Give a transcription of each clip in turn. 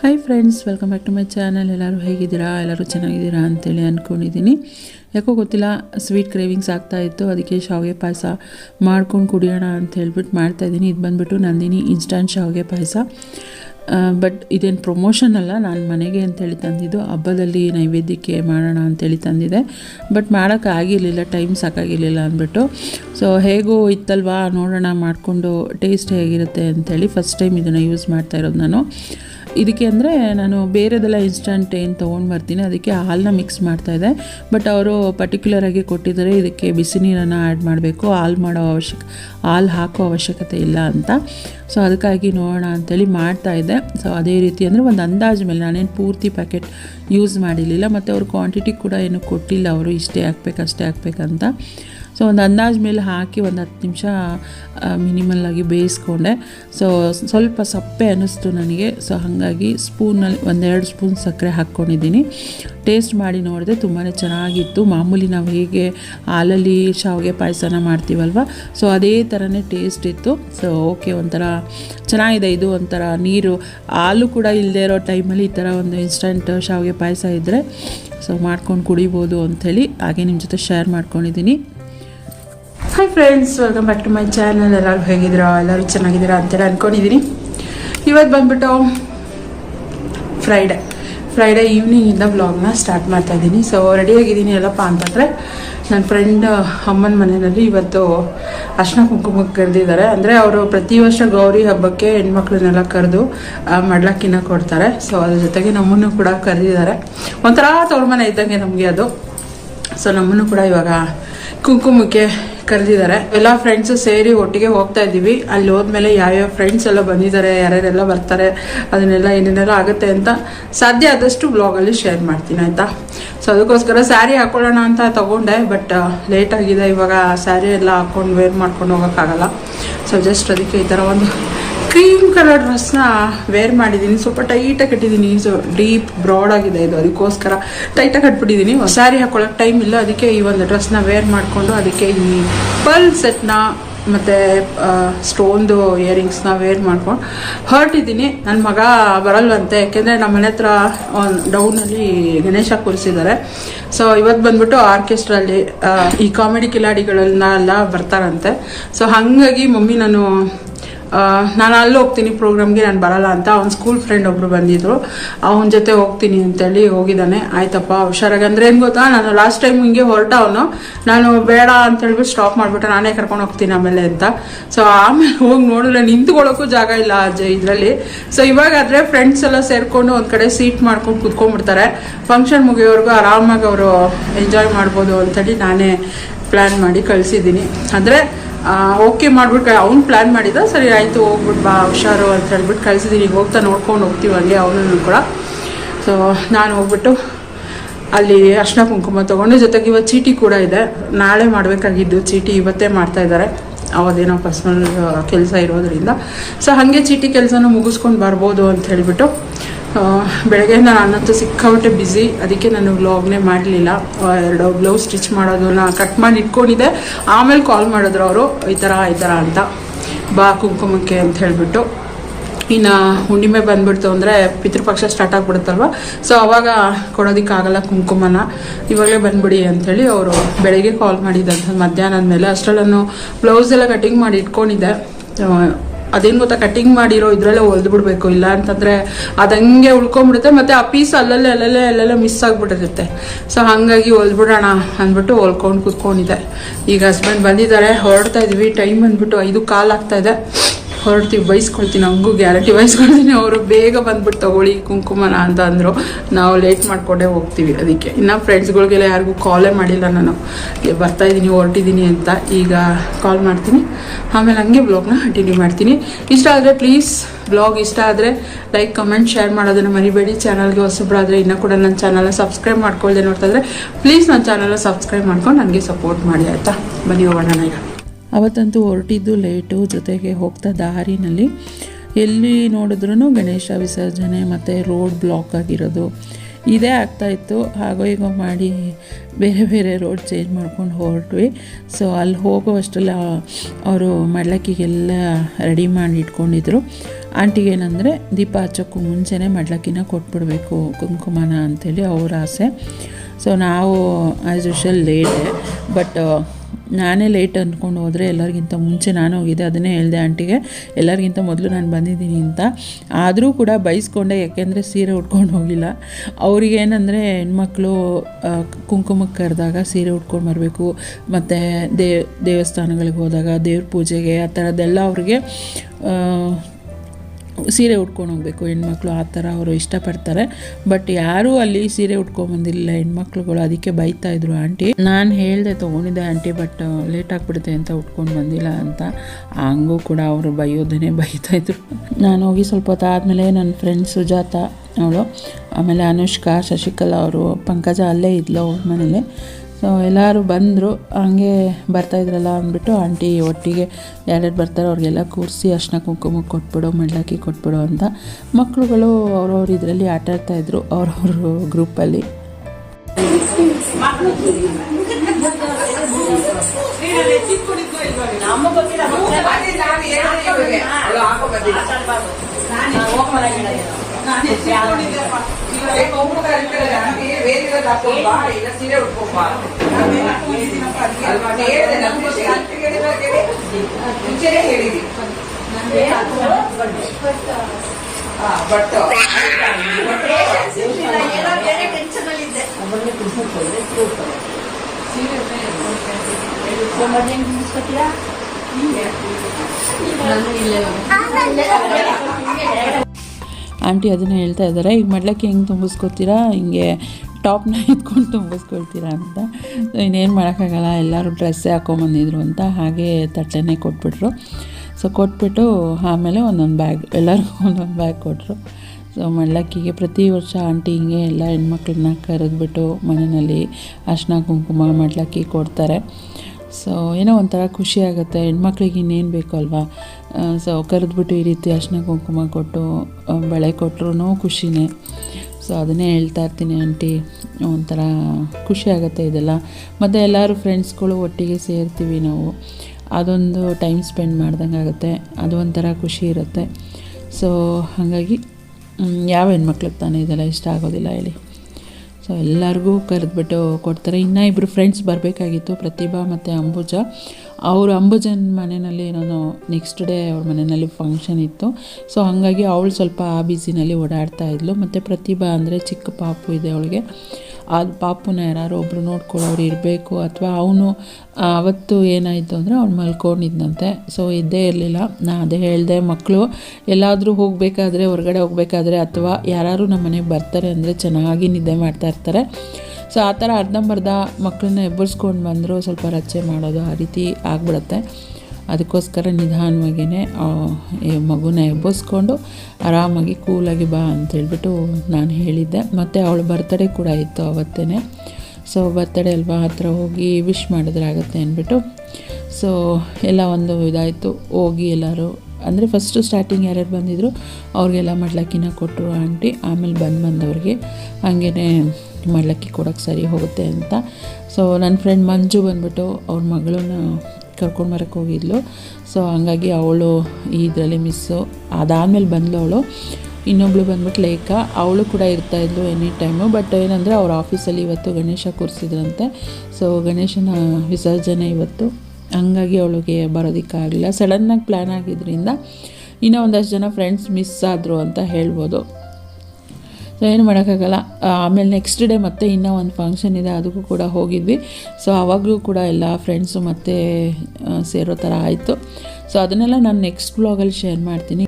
Hi friends welcome back to my channel ಎಲ್ಲರೂ ಹೇಗಿದ್ದೀರಾ? ಎಲ್ಲರೂ ಚೆನ್ನಾಗಿದ್ದೀರಾ ಅಂತೇಳಿ ಅಂದ್ಕೊಂಡಿದ್ದೀನಿ ಯಾಕೋ ಗೊತ್ತಿಲ್ಲ ಸ್ವೀಟ್ ಕ್ರೇವಿಂಗ್ಸ್ ಆಗ್ತಾ ಇತ್ತು. ಅದಕ್ಕೆ ಶಾವಿಗೆ ಪಾಯಸ ಮಾಡ್ಕೊಂಡು ಕುಡಿಯೋಣ ಅಂತ ಹೇಳ್ಬಿಟ್ಟು ಮಾಡ್ತಾಯಿದ್ದೀನಿ ಇದು ಬಂದುಬಿಟ್ಟು ನಂದಿನಿ ಇನ್ಸ್ಟಂಟ್ ಶಾವಿಗೆ ಪಾಯಸ. ಬಟ್ ಇದೇನು ಪ್ರಮೋಷನ್ ಅಲ್ಲ, ನಾನು ಮನೆಗೆ ಅಂತೇಳಿ ತಂದಿದ್ದು. ಹಬ್ಬದಲ್ಲಿ ನೈವೇದ್ಯಕ್ಕೆ ಮಾಡೋಣ ಅಂತೇಳಿ ತಂದಿದೆ. ಬಟ್ ಮಾಡೋಕ್ಕಾಗಿರಲಿಲ್ಲ ಟೈಮ್ ಸಾಕಾಗಿರಲಿಲ್ಲ ಅಂದ್ಬಿಟ್ಟು. ಸೊ ಹೇಗೋ ಇತ್ತಲ್ವಾ? ನೋಡೋಣ ಮಾಡಿಕೊಂಡು ಟೇಸ್ಟ್ ಹೇಗಿರುತ್ತೆ ಅಂಥೇಳಿ ಫಸ್ಟ್ ಟೈಮ್ ಇದನ್ನು ಯೂಸ್ ಮಾಡ್ತಾ ಇರೋದು ನಾನು. ಇದಕ್ಕೆ ಅಂದರೆ ನಾನು ಬೇರೆದೆಲ್ಲ ಇನ್ಸ್ಟಂಟ್ ಏನು ತೊಗೊಂಡು ಬರ್ತೀನಿ, ಅದಕ್ಕೆ ಹಾಲನ್ನ ಮಿಕ್ಸ್ ಮಾಡ್ತಾಯಿದ್ದೆ ಬಟ್ ಅವರು ಪರ್ಟಿಕ್ಯುಲರಾಗಿ ಕೊಟ್ಟಿದ್ದಾರೆ, ಇದಕ್ಕೆ ಬಿಸಿ ನೀರನ್ನು ಆ್ಯಡ್ ಮಾಡಬೇಕು. ಹಾಲು ಮಾಡೋ ಅವಶ್ಯಕ, ಹಾಲು ಹಾಕೋ ಅವಶ್ಯಕತೆ ಇಲ್ಲ ಅಂತ. ಸೊ ಅದಕ್ಕಾಗಿ ನೋಡೋಣ ಅಂತೇಳಿ ಮಾಡ್ತಾಯಿದ್ದೆ ಸೊ ಅದೇ ರೀತಿ ಅಂದರೆ ಒಂದು ಅಂದಾಜು ಮೇಲೆ, ನಾನೇನು ಪೂರ್ತಿ ಪ್ಯಾಕೆಟ್ ಯೂಸ್ ಮಾಡಿರಲಿಲ್ಲ, ಮತ್ತು ಅವ್ರ ಕ್ವಾಂಟಿಟಿ ಕೂಡ ಏನು ಕೊಟ್ಟಿಲ್ಲ, ಅವರು ಇಷ್ಟೇ ಹಾಕ್ಬೇಕು ಅಷ್ಟೇ ಹಾಕ್ಬೇಕಂತ. ಸೊ ಒಂದು ಅಂದಾಜು ಮೇಲೆ ಹಾಕಿ ಒಂದು ಹತ್ತು ನಿಮಿಷ ಮಿನಿಮಲ್ಲಾಗಿ ಬೇಯಿಸ್ಕೊಂಡೆ. ಸೊ ಸ್ವಲ್ಪ ಸಪ್ಪೆ ಅನ್ನಿಸ್ತು ನನಗೆ. ಸೊ ಹಾಗಾಗಿ ಸ್ಪೂನಲ್ಲಿ ಒಂದೆರಡು ಸ್ಪೂನ್ ಸಕ್ಕರೆ ಹಾಕ್ಕೊಂಡಿದ್ದೀನಿ. ಟೇಸ್ಟ್ ಮಾಡಿ ನೋಡಿದೆ ತುಂಬಾ ಚೆನ್ನಾಗಿತ್ತು. ಮಾಮೂಲಿ ನಾವು ಹೇಗೆ ಹಾಲಲ್ಲಿ ಶಾವಿಗೆ ಪಾಯಸನ ಮಾಡ್ತೀವಲ್ವ? ಸೊ ಅದೇ ಥರನೇ ಟೇಸ್ಟ್ ಇತ್ತು. ಸೊ ಓಕೆ ಒಂಥರ ಚೆನ್ನಾಗಿದೆ. ಇದು ಒಂಥರ ನೀರು, ಹಾಲು ಕೂಡ ಇಲ್ಲದೆ ಇರೋ ಟೈಮಲ್ಲಿ ಈ ಥರ ಒಂದು ಇನ್ಸ್ಟಂಟ್ ಶಾವಿಗೆ ಪಾಯಸ ಇದ್ದರೆ ಸೊ ಮಾಡ್ಕೊಂಡು ಕುಡಿಬೋದು ಅಂಥೇಳಿ ಹಾಗೆ ನಿಮ್ಮ ಜೊತೆ ಶೇರ್ ಮಾಡ್ಕೊಂಡಿದ್ದೀನಿ. Hi friends welcome back to my channel ಎಲ್ಲರೂ ಹೇಗಿದ್ದೀರಾ? ಎಲ್ಲರೂ ಚೆನ್ನಾಗಿದ್ದೀರಾ ಅಂತೇಳಿ ಅಂದ್ಕೊಂಡಿದ್ದೀನಿ ಇವತ್ತು ಬಂದ್ಬಿಟ್ಟು ಫ್ರೈಡೆ ಫ್ರೈಡೆ ಈವ್ನಿಂಗಿಂದ ಬ್ಲಾಗ್ನ ಸ್ಟಾರ್ಟ್ ಮಾಡ್ತಾ ಇದ್ದೀನಿ. ಸೊ ರೆಡಿಯಾಗಿದ್ದೀನಿ ಎಲ್ಲಪ್ಪ ಅಂತಂದರೆ ನನ್ನ ಫ್ರೆಂಡ್ ಅಮ್ಮನ ಮನೆಯಲ್ಲಿ ಇವತ್ತು ಅರ್ಶನ ಕುಂಕುಮಕ್ಕೆ ಕರೆದಿದ್ದಾರೆ. ಅಂದರೆ ಅವರು ಪ್ರತಿ ವರ್ಷ ಗೌರಿ ಹಬ್ಬಕ್ಕೆ ಹೆಣ್ಮಕ್ಳನ್ನೆಲ್ಲ ಕರೆದು ಮಡ್ಲಕ್ಕಿನ ಕೊಡ್ತಾರೆ. ಸೊ ಅದ್ರ ಜೊತೆಗೆ ನಮ್ಮನ್ನು ಕೂಡ ಕರೆದಿದ್ದಾರೆ. ಒಂಥರ ತೋರ್ಮಾನ ಮನೆ ಇದ್ದಂಗೆ ನಮಗೆ ಅದು. ಸೊ ನಮ್ಮನ್ನು ಕೂಡ ಇವಾಗ ಕುಂಕುಮಕ್ಕೆ ಕರೆದಿದ್ದಾರೆ. ಎಲ್ಲ ಫ್ರೆಂಡ್ಸು ಸೇರಿ ಒಟ್ಟಿಗೆ ಹೋಗ್ತಾ ಇದ್ದೀವಿ. ಅಲ್ಲಿ ಹೋದ್ಮೇಲೆ ಯಾವ್ಯಾವ ಫ್ರೆಂಡ್ಸ್ ಎಲ್ಲ ಬಂದಿದ್ದಾರೆ, ಯಾರ್ಯಾರೆಲ್ಲ ಬರ್ತಾರೆ, ಅದನ್ನೆಲ್ಲ ಏನೇನೆಲ್ಲ ಆಗುತ್ತೆ ಅಂತ ಸಾಧ್ಯ ಆದಷ್ಟು ಬ್ಲಾಗಲ್ಲಿ ಶೇರ್ ಮಾಡ್ತೀನಿ, ಆಯಿತಾ? ಸೊ ಅದಕ್ಕೋಸ್ಕರ ಸ್ಯಾರಿ ಹಾಕೊಳ್ಳೋಣ ಅಂತ ತಗೊಂಡೆ ಬಟ್ ಲೇಟ್ ಆಗಿದೆ. ಇವಾಗ ಸ್ಯಾರಿ ಎಲ್ಲ ಹಾಕೊಂಡು ವೇರ್ ಮಾಡ್ಕೊಂಡು ಹೋಗೋಕ್ಕಾಗಲ್ಲ. ಸೊ ಜಸ್ಟ್ ಅದಕ್ಕೆ ಈ ಥರ ಒಂದು ಕ್ರೀಮ್ ಕಲರ್ ಡ್ರೆಸ್ನ ವೇರ್ ಮಾಡಿದ್ದೀನಿ. ಸ್ವಲ್ಪ ಟೈಟಾಗಿ ಕಟ್ಟಿದ್ದೀನಿ. ಸೊ ಡೀಪ್ ಬ್ರಾಡ್ ಆಗಿದೆ ಇದು. ಅದಕ್ಕೋಸ್ಕರ ಟೈಟಾಗಿ ಕಟ್ಬಿಟ್ಟಿದ್ದೀನಿ. ಸ್ಯಾರಿ ಹಾಕೊಳ್ಳೋಕೆ ಟೈಮ್ ಇಲ್ಲ. ಅದಕ್ಕೆ ಈ ಒಂದು ಡ್ರೆಸ್ನ ವೇರ್ ಮಾಡಿಕೊಂಡು ಅದಕ್ಕೆ ಈ ಪರ್ಲ್ ಸೆಟ್ನ ಮತ್ತು ಸ್ಟೋನ್ದು ಇಯರಿಂಗ್ಸ್ನ ವೇರ್ ಮಾಡ್ಕೊಂಡು ಹೊರಟಿದ್ದೀನಿ. ನನ್ನ ಮಗ ಬರಲ್ವಂತೆ. ಯಾಕೆಂದರೆ ನಮ್ಮ ಮನೆ ಹತ್ರ ಡೌನಲ್ಲಿ ಗಣೇಶ ಕೂರಿಸಿದ್ದಾರೆ. ಸೊ ಇವತ್ತು ಬಂದ್ಬಿಟ್ಟು ಆರ್ಕೆಸ್ಟ್ರಲ್ಲಿ ಈ ಕಾಮಿಡಿ ಕಿಲಾಡಿಗಳನ್ನೆಲ್ಲ ಬರ್ತಾರಂತೆ. ಸೊ ಹಾಗಾಗಿ ಮಮ್ಮಿ ನಾನು ನಾನು ಅಲ್ಲಿ ಹೋಗ್ತೀನಿ ಪ್ರೋಗ್ರಾಮ್ಗೆ ನಾನು ಬರಲ್ಲ ಅಂತ ಅವ್ನ ಸ್ಕೂಲ್ ಫ್ರೆಂಡ್ ಒಬ್ರು ಬಂದಿದ್ರು. ಅವನ ಜೊತೆ ಹೋಗ್ತೀನಿ ಅಂತೇಳಿ ಹೋಗಿದ್ದಾನೆ. ಆಯ್ತಪ್ಪ, ಹುಷಾರಾಗಿ. ಅಂದ್ರೆ ಏನು ಗೊತ್ತಾ? ನಾನು ಲಾಸ್ಟ್ ಟೈಮ್ ಹಿಂಗೆ ಹೊರಟ ಅವನು. ನಾನು ಬೇಡ ಅಂತ ಹೇಳ್ಬಿಟ್ಟು ಸ್ಟಾಪ್ ಮಾಡಿಬಿಟ್ಟು. ನಾನೇ ಕರ್ಕೊಂಡು ಹೋಗ್ತೀನಿ ಆಮೇಲೆ ಅಂತ. ಸೊ ಆಮೇಲೆ ಹೋಗಿ ನೋಡಿದ್ರೆ ನಿಂತ್ಕೊಳ್ಳೋಕ್ಕೂ ಜಾಗ ಇಲ್ಲ ಇದರಲ್ಲಿ. ಸೊ ಇವಾಗಾದರೆ ಫ್ರೆಂಡ್ಸ್ ಎಲ್ಲ ಸೇರಿಕೊಂಡು ಒಂದು ಕಡೆ ಸೀಟ್ ಮಾಡ್ಕೊಂಡು ಕುತ್ಕೊಂಡ್ಬಿಡ್ತಾರೆ. ಫಂಕ್ಷನ್ ಮುಗಿಯೋವರೆಗೂ ಆರಾಮಾಗಿ ಅವರು ಎಂಜಾಯ್ ಮಾಡ್ಬೋದು ಅಂತೇಳಿ ನಾನೇ ಪ್ಲ್ಯಾನ್ ಮಾಡಿ ಕಳಿಸಿದ್ದೀನಿ. ಅಂದರೆ ಓಕೆ ಮಾಡ್ಬಿಟ್ಟು ಅವ್ನು ಪ್ಲ್ಯಾನ್ ಮಾಡಿದ, ಸರಿ ಆಯಿತು ಹೋಗ್ಬಿಟ್ಟು ಬಾ, ಹುಷಾರು ಅಂತ ಹೇಳ್ಬಿಟ್ಟು ಕಳಿಸಿದ್ದೀನಿ ಹೋಗ್ತಾ ನೋಡ್ಕೊಂಡು ಹೋಗ್ತೀವಿ ಹಂಗೆ ಅವನನ್ನು ಕೂಡ. ಸೊ ನಾನು ಹೋಗ್ಬಿಟ್ಟು ಅಲ್ಲಿ ಅರ್ಶಿನ ಕುಂಕುಮ ತೊಗೊಂಡು, ಜೊತೆಗೆ ಇವತ್ತು ಚೀಟಿ ಕೂಡ ಇದೆ. ನಾಳೆ ಮಾಡಬೇಕಾಗಿದ್ದು ಚೀಟಿ ಇವತ್ತೇ ಮಾಡ್ತಾ ಇದ್ದಾರೆ. ಅವತ್ತೇನೋ ಪರ್ಸ್ನಲ್ ಕೆಲಸ ಇರೋದರಿಂದ. ಸೊ ಹಾಗೆ ಚೀಟಿ ಕೆಲಸನೂ ಮುಗಿಸ್ಕೊಂಡು ಬರ್ಬೋದು ಅಂತ ಹೇಳಿಬಿಟ್ಟು ಬೆಳಗ್ಗೆ ನಾನಂತೂ ಸಿಕ್ಕಾಬಿಟ್ಟೆ ಬ್ಯುಸಿ ಅದಕ್ಕೆ ನಾನು ವ್ಲಾಗ್ನೇ ಮಾಡಲಿಲ್ಲ. ಎರಡು ಬ್ಲೌಸ್ ಸ್ಟಿಚ್ ಮಾಡೋದನ್ನ ಕಟ್ ಮಾಡಿ ಇಟ್ಕೊಂಡಿದ್ದೆ. ಆಮೇಲೆ ಕಾಲ್ ಮಾಡಿದ್ರು ಅವರು, ಈ ಥರ ಈ ಥರ ಅಂತ. ಬಾ ಕುಂಕುಮಕ್ಕೆ ಅಂತ ಹೇಳಿಬಿಟ್ಟು. ಇನ್ನು ಹುಣ್ಣಿಮೆ ಬಂದ್ಬಿಡ್ತು ಅಂದರೆ ಪಿತೃಪಕ್ಷ ಸ್ಟಾರ್ಟ್ ಆಗಿಬಿಡುತ್ತಲ್ವ? ಸೊ ಅವಾಗ ಕೊಡೋದಕ್ಕಾಗಲ್ಲ ಕುಂಕುಮನ. ಇವಾಗಲೇ ಬಂದ್ಬಿಡಿ ಅಂಥೇಳಿ ಅವರು ಬೆಳಗ್ಗೆ ಕಾಲ್ ಮಾಡಿದ್ದಂಥ ಮಧ್ಯಾಹ್ನದ ಮೇಲೆ ಅಷ್ಟರಲ್ಲೂ ನಾನು ಬ್ಲೌಸ್ ಎಲ್ಲ ಕಟಿಂಗ್ ಮಾಡಿ ಇಟ್ಕೊಂಡಿದ್ದೆ. ಅದೇನು ಗೊತ್ತಾ ಕಟಿಂಗ್ ಮಾಡಿರೋ ಇದ್ರಲ್ಲೇ ಹೊಲ್ದು ಬಿಡಬೇಕು ಇಲ್ಲ ಅಂತಂದರೆ ಅದಂಗೆ ಉಳ್ಕೊಂಡ್ಬಿಡುತ್ತೆ, ಮತ್ತು ಆ ಪೀಸ್ ಅಲ್ಲಲ್ಲೇ ಅಲ್ಲಲ್ಲೇ, ಅಲ್ಲೆಲ್ಲ ಮಿಸ್ ಆಗ್ಬಿಟ್ಟಿರುತ್ತೆ. ಸೊ ಹಾಗಾಗಿ ಹೊಲ್ದ್ಬಿಡೋಣ ಅಂದ್ಬಿಟ್ಟು ಹೊಲ್ಕೊಂಡು ಕೂತ್ಕೊಂಡಿದ್ದೆ. ಈಗ ಹಸ್ಬೆಂಡ್ ಬಂದಿದ್ದಾರೆ, ಹೊರಡ್ತಾ ಇದ್ವಿ ಟೈಮ್ ಬಂದ್ಬಿಟ್ಟು ಐದು ಆಗ್ತಾ ಇದೆ. ಹೊರಡ್ತೀವಿ ಬೈಸ್ಕೊಳ್ತೀನಿ ಹಂಗೂ ಗ್ಯಾರಂಟಿ ಬೈಸ್ಕೊಳ್ತೀನಿ ಅವರು ಬೇಗ ಬಂದ್ಬಿಟ್ಟು ತಗೊಳ್ಳಿ, ಕುಂಕುಮನ ಅಂತ ಅಂದರು. ನಾವು ಲೇಟ್ ಮಾಡಿಕೊಂಡೇ ಹೋಗ್ತೀವಿ ಅದಕ್ಕೆ. ಇನ್ನು ಫ್ರೆಂಡ್ಸ್ಗಳಿಗೆಲ್ಲ ಯಾರಿಗೂ ಕಾಲೇ ಮಾಡಿಲ್ಲ ನಾನು. ಬರ್ತಾ ಇದ್ದೀನಿ ಹೊರಟಿದ್ದೀನಿ ಅಂತ ಈಗ ಕಾಲ್ ಮಾಡ್ತೀನಿ. ಆಮೇಲೆ ಹಂಗೆ ಬ್ಲಾಗ್ನ ಕಂಟಿನ್ಯೂ ಮಾಡ್ತೀನಿ. ಇಷ್ಟ ಆದರೆ ಪ್ಲೀಸ್ ಬ್ಲಾಗ್ ಇಷ್ಟ ಆದರೆ ಲೈಕ್ ಕಮೆಂಟ್ ಶೇರ್ ಮಾಡೋದನ್ನು ಮರಿಬೇಡಿ. ಚಾನಲ್ಗೆ ಹೊಸಬ್ರಾದರೆ ಇನ್ನೂ ಕೂಡ ನನ್ನ ಚಾನಲ್ನ ಸಬ್ಸ್ಕ್ರೈಬ್ ಮಾಡ್ಕೊಳ್ಳದೆ ನೋಡ್ತಾ ಇದ್ರೆ ಪ್ಲೀಸ್ ನನ್ನ ಚಾನಲ್ನ ಸಬ್ಸ್ಕ್ರೈಬ್ ಮಾಡ್ಕೊಂಡು ನನಗೆ ಸಪೋರ್ಟ್ ಮಾಡಿ, ಆಯಿತಾ? ಬನ್ನಿ ಹೋಗೋಣ ಈಗ ಅವತ್ತಂತೂ ಹೊರಟಿದ್ದು ಲೇಟು ಜೊತೆಗೆ ಹೋಗ್ತಾ ದಾರಿನಲ್ಲಿ. ಎಲ್ಲಿ ನೋಡಿದ್ರೂ ಗಣೇಶ ವಿಸರ್ಜನೆ ಮತ್ತು ರೋಡ್ ಬ್ಲಾಕ್ ಆಗಿರೋದು. ಇದೇ ಆಗ್ತಾಯಿತ್ತು ಹಾಗೋ ಹೀಗೋ ಮಾಡಿ ಬೇರೆ ಬೇರೆ ರೋಡ್ ಚೇಂಜ್ ಮಾಡ್ಕೊಂಡು ಹೊರಟ್ವಿ. ಸೊ, ಅಲ್ಲಿ ಹೋಗೋ ಅಷ್ಟೆಲ್ಲ ಅವರು ಮಡ್ಲಕ್ಕಿಗೆಲ್ಲ ರೆಡಿ ಮಾಡಿ ಇಟ್ಕೊಂಡಿದ್ರು. ಆಂಟಿಗೆ ಏನಂದರೆ, ದೀಪ ಹಚ್ಚೋಕ್ಕೂ ಮುಂಚೆನೇ ಮಡ್ಲಕ್ಕಿನ ಕೊಟ್ಬಿಡಬೇಕು, ಕುಂಕುಮನ ಅಂಥೇಳಿ ಅವ್ರ ಆಸೆ. ಸೊ, ನಾವು ಆ್ಯಸ್ ಯೂಶಲ್ ಲೇಟೆ ಬಟ್ ನಾನೇ ಲೇಟ್ ಅಂದ್ಕೊಂಡು ಹೋದರೆ ಎಲ್ಲರಿಗಿಂತ ಮುಂಚೆ ನಾನು ಹೋಗಿದ್ದೆ, ಅದನ್ನೇ ಹೇಳಿದೆ ಆಂಟಿಗೆ. ಎಲ್ಲರಿಗಿಂತ ಮೊದಲು ನಾನು ಬಂದಿದ್ದೀನಿ ಅಂತ. ಆದರೂ ಕೂಡ ಬೈಸ್ಕೊಂಡೆ, ಯಾಕೆಂದರೆ ಸೀರೆ ಉಟ್ಕೊಂಡು ಹೋಗಿಲ್ಲ ಅವ್ರಿಗೆ ಏನಂದರೆ, ಹೆಣ್ಮಕ್ಳು ಕುಂಕುಮಕ್ಕೆ ಕರೆದಾಗ ಸೀರೆ ಉಟ್ಕೊಂಡು ಬರಬೇಕು. ಮತ್ತು ದೇವಸ್ಥಾನಗಳಿಗೆ ಹೋದಾಗ ದೇವ್ರ ಪೂಜೆಗೆ, ಆ ಥರದ್ದೆಲ್ಲ ಅವ್ರಿಗೆ ಸೀರೆ ಉಟ್ಕೊಂಡು ಹೋಗ್ಬೇಕು. ಹೆಣ್ಮಕ್ಳು ಆ ಥರ ಅವರು ಇಷ್ಟಪಡ್ತಾರೆ. ಬಟ್ ಯಾರೂ ಅಲ್ಲಿ ಸೀರೆ ಉಟ್ಕೊಂಬಂದಿಲ್ಲ ಹೆಣ್ಮಕ್ಳುಗಳು ಅದಕ್ಕೆ ಬೈತಾ ಆಂಟಿ, ನಾನು ಹೇಳಿದೆ ತೊಗೊಂಡಿದ್ದೆ ಆಂಟಿ ಬಟ್ ಲೇಟ್ ಆಗಿಬಿಡುತ್ತೆ ಅಂತ ಉಟ್ಕೊಂಡು ಬಂದಿಲ್ಲ ಅಂತ. ಹಂಗೂ ಕೂಡ ಅವರು ಬೈಯೋದನ್ನೇ ಬೈತಾಯಿದ್ರು ನಾನು ಹೋಗಿ ಸ್ವಲ್ಪ ಹೊತ್ತು ಆದಮೇಲೆ ನನ್ನ ಫ್ರೆಂಡ್ ಸುಜಾತ ಅವಳು, ಆಮೇಲೆ ಅನುಷ್ಕಾ, ಶಶಿಕಲಾ ಅವರು, ಪಂಕಜ ಅಲ್ಲೇ ಇದ್ಲು ಅವ್ರ ಮನೇಲಿ. ಸೊ ಎಲ್ಲರೂ ಬಂದರು, ಹಂಗೆ ಬರ್ತಾಯಿದ್ರಲ್ಲ ಅಂದ್ಬಿಟ್ಟು ಆಂಟಿ ಒಟ್ಟಿಗೆ ಯಾರ್ಯಾರು ಬರ್ತಾರೋ, ಅವ್ರಿಗೆಲ್ಲ ಕೂರಿಸಿ ಅರ್ಶಿನ ಕುಂಕುಮ ಕೊಟ್ಬಿಡು ಮಳ್ಳಾಕಿ ಕೊಟ್ಬಿಡು ಅಂತ. ಮಕ್ಕಳುಗಳು ಅವ್ರವ್ರ ಇದರಲ್ಲಿ ಆಟ ಆಡ್ತಾಯಿದ್ರು ಅವ್ರವ್ರ ಗ್ರೂಪಲ್ಲಿ. ಮುಂಚೆನೆ ಹೇಳಿದಿ ಬಟ್ ಆಂಟಿ ಅದನ್ನು ಹೇಳ್ತಾ ಇದ್ದಾರೆ ಈಗ ಮಡ್ಲಕ್ಕೆ ಹೆಂಗೆ ತುಂಬಿಸ್ಕೊತೀರಾ? ಹಿಂಗೆ ಟಾಪ್ನ ಇದ್ಕೊಂಡು ತುಂಬಿಸ್ಕೊಳ್ತೀರಾ ಅಂತ. ಇನ್ನೇನು ಮಾಡೋಕ್ಕಾಗಲ್ಲ, ಎಲ್ಲರೂ ಡ್ರೆಸ್ಸೇ ಹಾಕೊಂಬಂದಿದ್ರು ಅಂತ ಹಾಗೆ ತಟ್ಟೆನೇ ಕೊಟ್ಬಿಟ್ರು. ಸೊ ಕೊಟ್ಬಿಟ್ಟು ಆಮೇಲೆ ಒಂದೊಂದು ಬ್ಯಾಗ್ ಎಲ್ಲರಿಗೂ ಒಂದೊಂದು ಬ್ಯಾಗ್ ಕೊಟ್ಟರು ಸೊ ಮಡ್ಲಕ್ಕಿಗೆ ಪ್ರತಿ ವರ್ಷ ಆಂಟಿ ಹಿಂಗೆ ಎಲ್ಲ ಹೆಣ್ಮಕ್ಳನ್ನ ಕರೆದ್ಬಿಟ್ಟು ಮನೆಯಲ್ಲಿ ಅರ್ಶಿನ ಕುಂಕುಮ, ಮಡ್ಲಕ್ಕಿ ಕೊಡ್ತಾರೆ. ಸೊ ಏನೋ ಒಂಥರ ಖುಷಿ ಆಗುತ್ತೆ, ಹೆಣ್ಮಕ್ಳಿಗೆ ಇನ್ನೇನು ಬೇಕು ಅಲ್ವಾ? ಸೊ ಕರೆದ್ಬಿಟ್ಟು ಈ ರೀತಿ ಅರ್ಶಿನ ಕುಂಕುಮ ಕೊಟ್ಟು ಬಳೆ ಕೊಟ್ಟರು ಖುಷಿನೇ. ಸೊ ಅದನ್ನೇ ಹೇಳ್ತಾ ಇರ್ತೀನಿ ಆಂಟಿ, ಒಂಥರ ಖುಷಿ ಆಗುತ್ತೆ ಇದೆಲ್ಲ. ಮತ್ತು ಎಲ್ಲರೂ ಫ್ರೆಂಡ್ಸ್ಗಳು ಒಟ್ಟಿಗೆ ಸೇರ್ತೀವಿ ನಾವು. ಅದೊಂದು ಟೈಮ್ ಸ್ಪೆಂಡ್ ಮಾಡ್ದಂಗೆ ಆಗುತ್ತೆ. ಅದು ಒಂಥರ ಖುಷಿ ಇರುತ್ತೆ. ಸೊ ಹಾಗಾಗಿ ಯಾವ ಹೆಣ್ಮಕ್ಳಿಗೆ ತಾನೇ ಇದೆಲ್ಲ ಇಷ್ಟ ಆಗೋದಿಲ್ಲ ಹೇಳಿ. ಸೊ ಎಲ್ಲರಿಗೂ ಕರೆದ್ಬಿಟ್ಟು ಕೊಡ್ತಾರೆ. ಇನ್ನೂ ಇಬ್ಬರು ಫ್ರೆಂಡ್ಸ್ ಬರಬೇಕಾಗಿತ್ತು, ಪ್ರತಿಭಾ ಮತ್ತು ಅಂಬುಜಾ. ಅವರು ಅಂಬುಜನ್ ಮನೆಯಲ್ಲಿ ನಾನು ನೆಕ್ಸ್ಟ್ ಡೇ ಅವ್ರ ಮನೆಯಲ್ಲಿ ಫಂಕ್ಷನ್ ಇತ್ತು. ಸೊ ಹಾಗಾಗಿ ಅವಳು ಸ್ವಲ್ಪ ಆ ಬ್ಯುಸಿನಲ್ಲಿ ಓಡಾಡ್ತಾ ಇದ್ಲು. ಮತ್ತು ಪ್ರತಿಭಾ ಅಂದರೆ ಚಿಕ್ಕ ಪಾಪು ಇದೆ ಅವಳಿಗೆ. ಆ ಪಾಪುನ ಯಾರು ಒಬ್ಬರು ನೋಡ್ಕೊಳ್ಳೋರು ಇರಬೇಕು ಅಥವಾ ಅವನು ಅವತ್ತು ಏನಾಯಿತು ಅಂದರೆ ಅವ್ನು ಮಲ್ಕೊಂಡಿದ್ದಂತೆ ಸೊ ಇದ್ದೇ ಇರಲಿಲ್ಲ. ನಾ ಅದೇ ಹೇಳಿದೆ ಮಕ್ಕಳು ಎಲ್ಲಾದರೂ ಹೋಗಬೇಕಾದ್ರೆ, ಹೊರಗಡೆ ಹೋಗಬೇಕಾದ್ರೆ ಅಥವಾ ಯಾರು ನಮ್ಮ ಮನೆಗೆ ಬರ್ತಾರೆ ಅಂದರೆ ಚೆನ್ನಾಗಿ ನಿದ್ದೆ ಮಾಡ್ತಾ ಇರ್ತಾರೆ. ಸೊ ಆ ಥರ ಅರ್ಧಂಬರ್ಧ ಮಕ್ಕಳನ್ನ ಎಬ್ಬರಿಸ್ಕೊಂಡು ಬಂದರೂ ಸ್ವಲ್ಪ ರಚೆ ಮಾಡೋದು ಆ ರೀತಿ ಆಗ್ಬಿಡುತ್ತೆ. ಅದಕ್ಕೋಸ್ಕರ ನಿಧಾನವಾಗಿಯೇ ಮಗುನ ಎಬ್ಬಿಸ್ಕೊಂಡು ಆರಾಮಾಗಿ ಕೂಲಾಗಿ ಬಾ ಅಂತೇಳ್ಬಿಟ್ಟು ನಾನು ಹೇಳಿದ್ದೆ. ಮತ್ತು ಅವಳ ಬರ್ತಡೇ ಕೂಡ ಇತ್ತು ಅವತ್ತೇ ಸೊ ಬರ್ತಡೇ ಅಲ್ವಾ ಹತ್ರ ಹೋಗಿ ವಿಶ್ ಮಾಡಿದ್ರೆ ಆಗುತ್ತೆ ಅಂದ್ಬಿಟ್ಟು. ಸೊ ಎಲ್ಲ ಒಂದು ಇದಾಯಿತು. ಹೋಗಿ ಎಲ್ಲರೂ, ಅಂದರೆ ಫಸ್ಟು ಸ್ಟಾರ್ಟಿಂಗ್ ಯಾರ್ಯಾರು ಬಂದಿದ್ರು, ಅವ್ರಿಗೆಲ್ಲ ಮಡ್ಲಕ್ಕಿನ ಕೊಟ್ಟರು ಆಂಟಿ, ಆಮೇಲೆ ಬಂದು ಬಂದವ್ರಿಗೆ. ಹಾಗೇ ಮಡ್ಲಕ್ಕಿ ಕೊಡೋಕ್ಕೆ ಸರಿ ಹೋಗುತ್ತೆ ಅಂತ. ಸೊ ನನ್ನ ಫ್ರೆಂಡ್ ಮಂಜು ಬಂದ್ಬಿಟ್ಟು ಅವ್ರ ಮಗಳನ್ನ ಕರ್ಕೊಂಡು ಬರೋಕ್ಕೆ ಹೋಗಿದ್ಲು. ಸೊ ಹಂಗಾಗಿ ಅವಳು ಇದರಲ್ಲಿ ಮಿಸ್ಸು ಅದಾದಮೇಲೆ ಬಂದಳು ಅವಳು. ಇನ್ನೊಬ್ಳು ಬಂದ್ಬಿಟ್ಟು ಲೇಖ. ಅವಳು ಕೂಡ ಇರ್ತಾಯಿದ್ಲು ಎನಿ ಟೈಮು ಬಟ್ ಏನಂದರೆ ಅವ್ರ ಆಫೀಸಲ್ಲಿ ಇವತ್ತು ಗಣೇಶ ಕೂರಿಸಿದ್ರಂತೆ. ಸೊ ಗಣೇಶನ ವಿಸರ್ಜನೆ ಇವತ್ತು. ಹಂಗಾಗಿ ಅವಳಿಗೆ ಬರೋದಕ್ಕಾಗಲಿಲ್ಲ ಸಡನ್ನಾಗಿ ಪ್ಲ್ಯಾನ್ ಆಗಿದ್ದರಿಂದ ಇನ್ನೂ ಒಂದಷ್ಟು ಜನ ಫ್ರೆಂಡ್ಸ್ ಮಿಸ್ ಆದರು ಅಂತ ಹೇಳ್ಬೋದು. ಸೊ ಏನು ಮಾಡೋಕ್ಕಾಗಲ್ಲ. ಆಮೇಲೆ ನೆಕ್ಸ್ಟ್ ಡೇ ಮತ್ತೆ ಇನ್ನೂ ಒಂದು ಫಂಕ್ಷನ್ ಇದೆ, ಅದಕ್ಕೂ ಕೂಡ ಹೋಗಿದ್ವಿ. ಸೊ ಆವಾಗಲೂ ಕೂಡ ಎಲ್ಲ ಫ್ರೆಂಡ್ಸು ಮತ್ತೆ ಸೇರೋ ಥರ ಆಯಿತು. ಸೊ ಅದನ್ನೆಲ್ಲ ನಾನು ನೆಕ್ಸ್ಟ್ ಬ್ಲಾಗಲ್ಲಿ ಶೇರ್ ಮಾಡ್ತೀನಿ.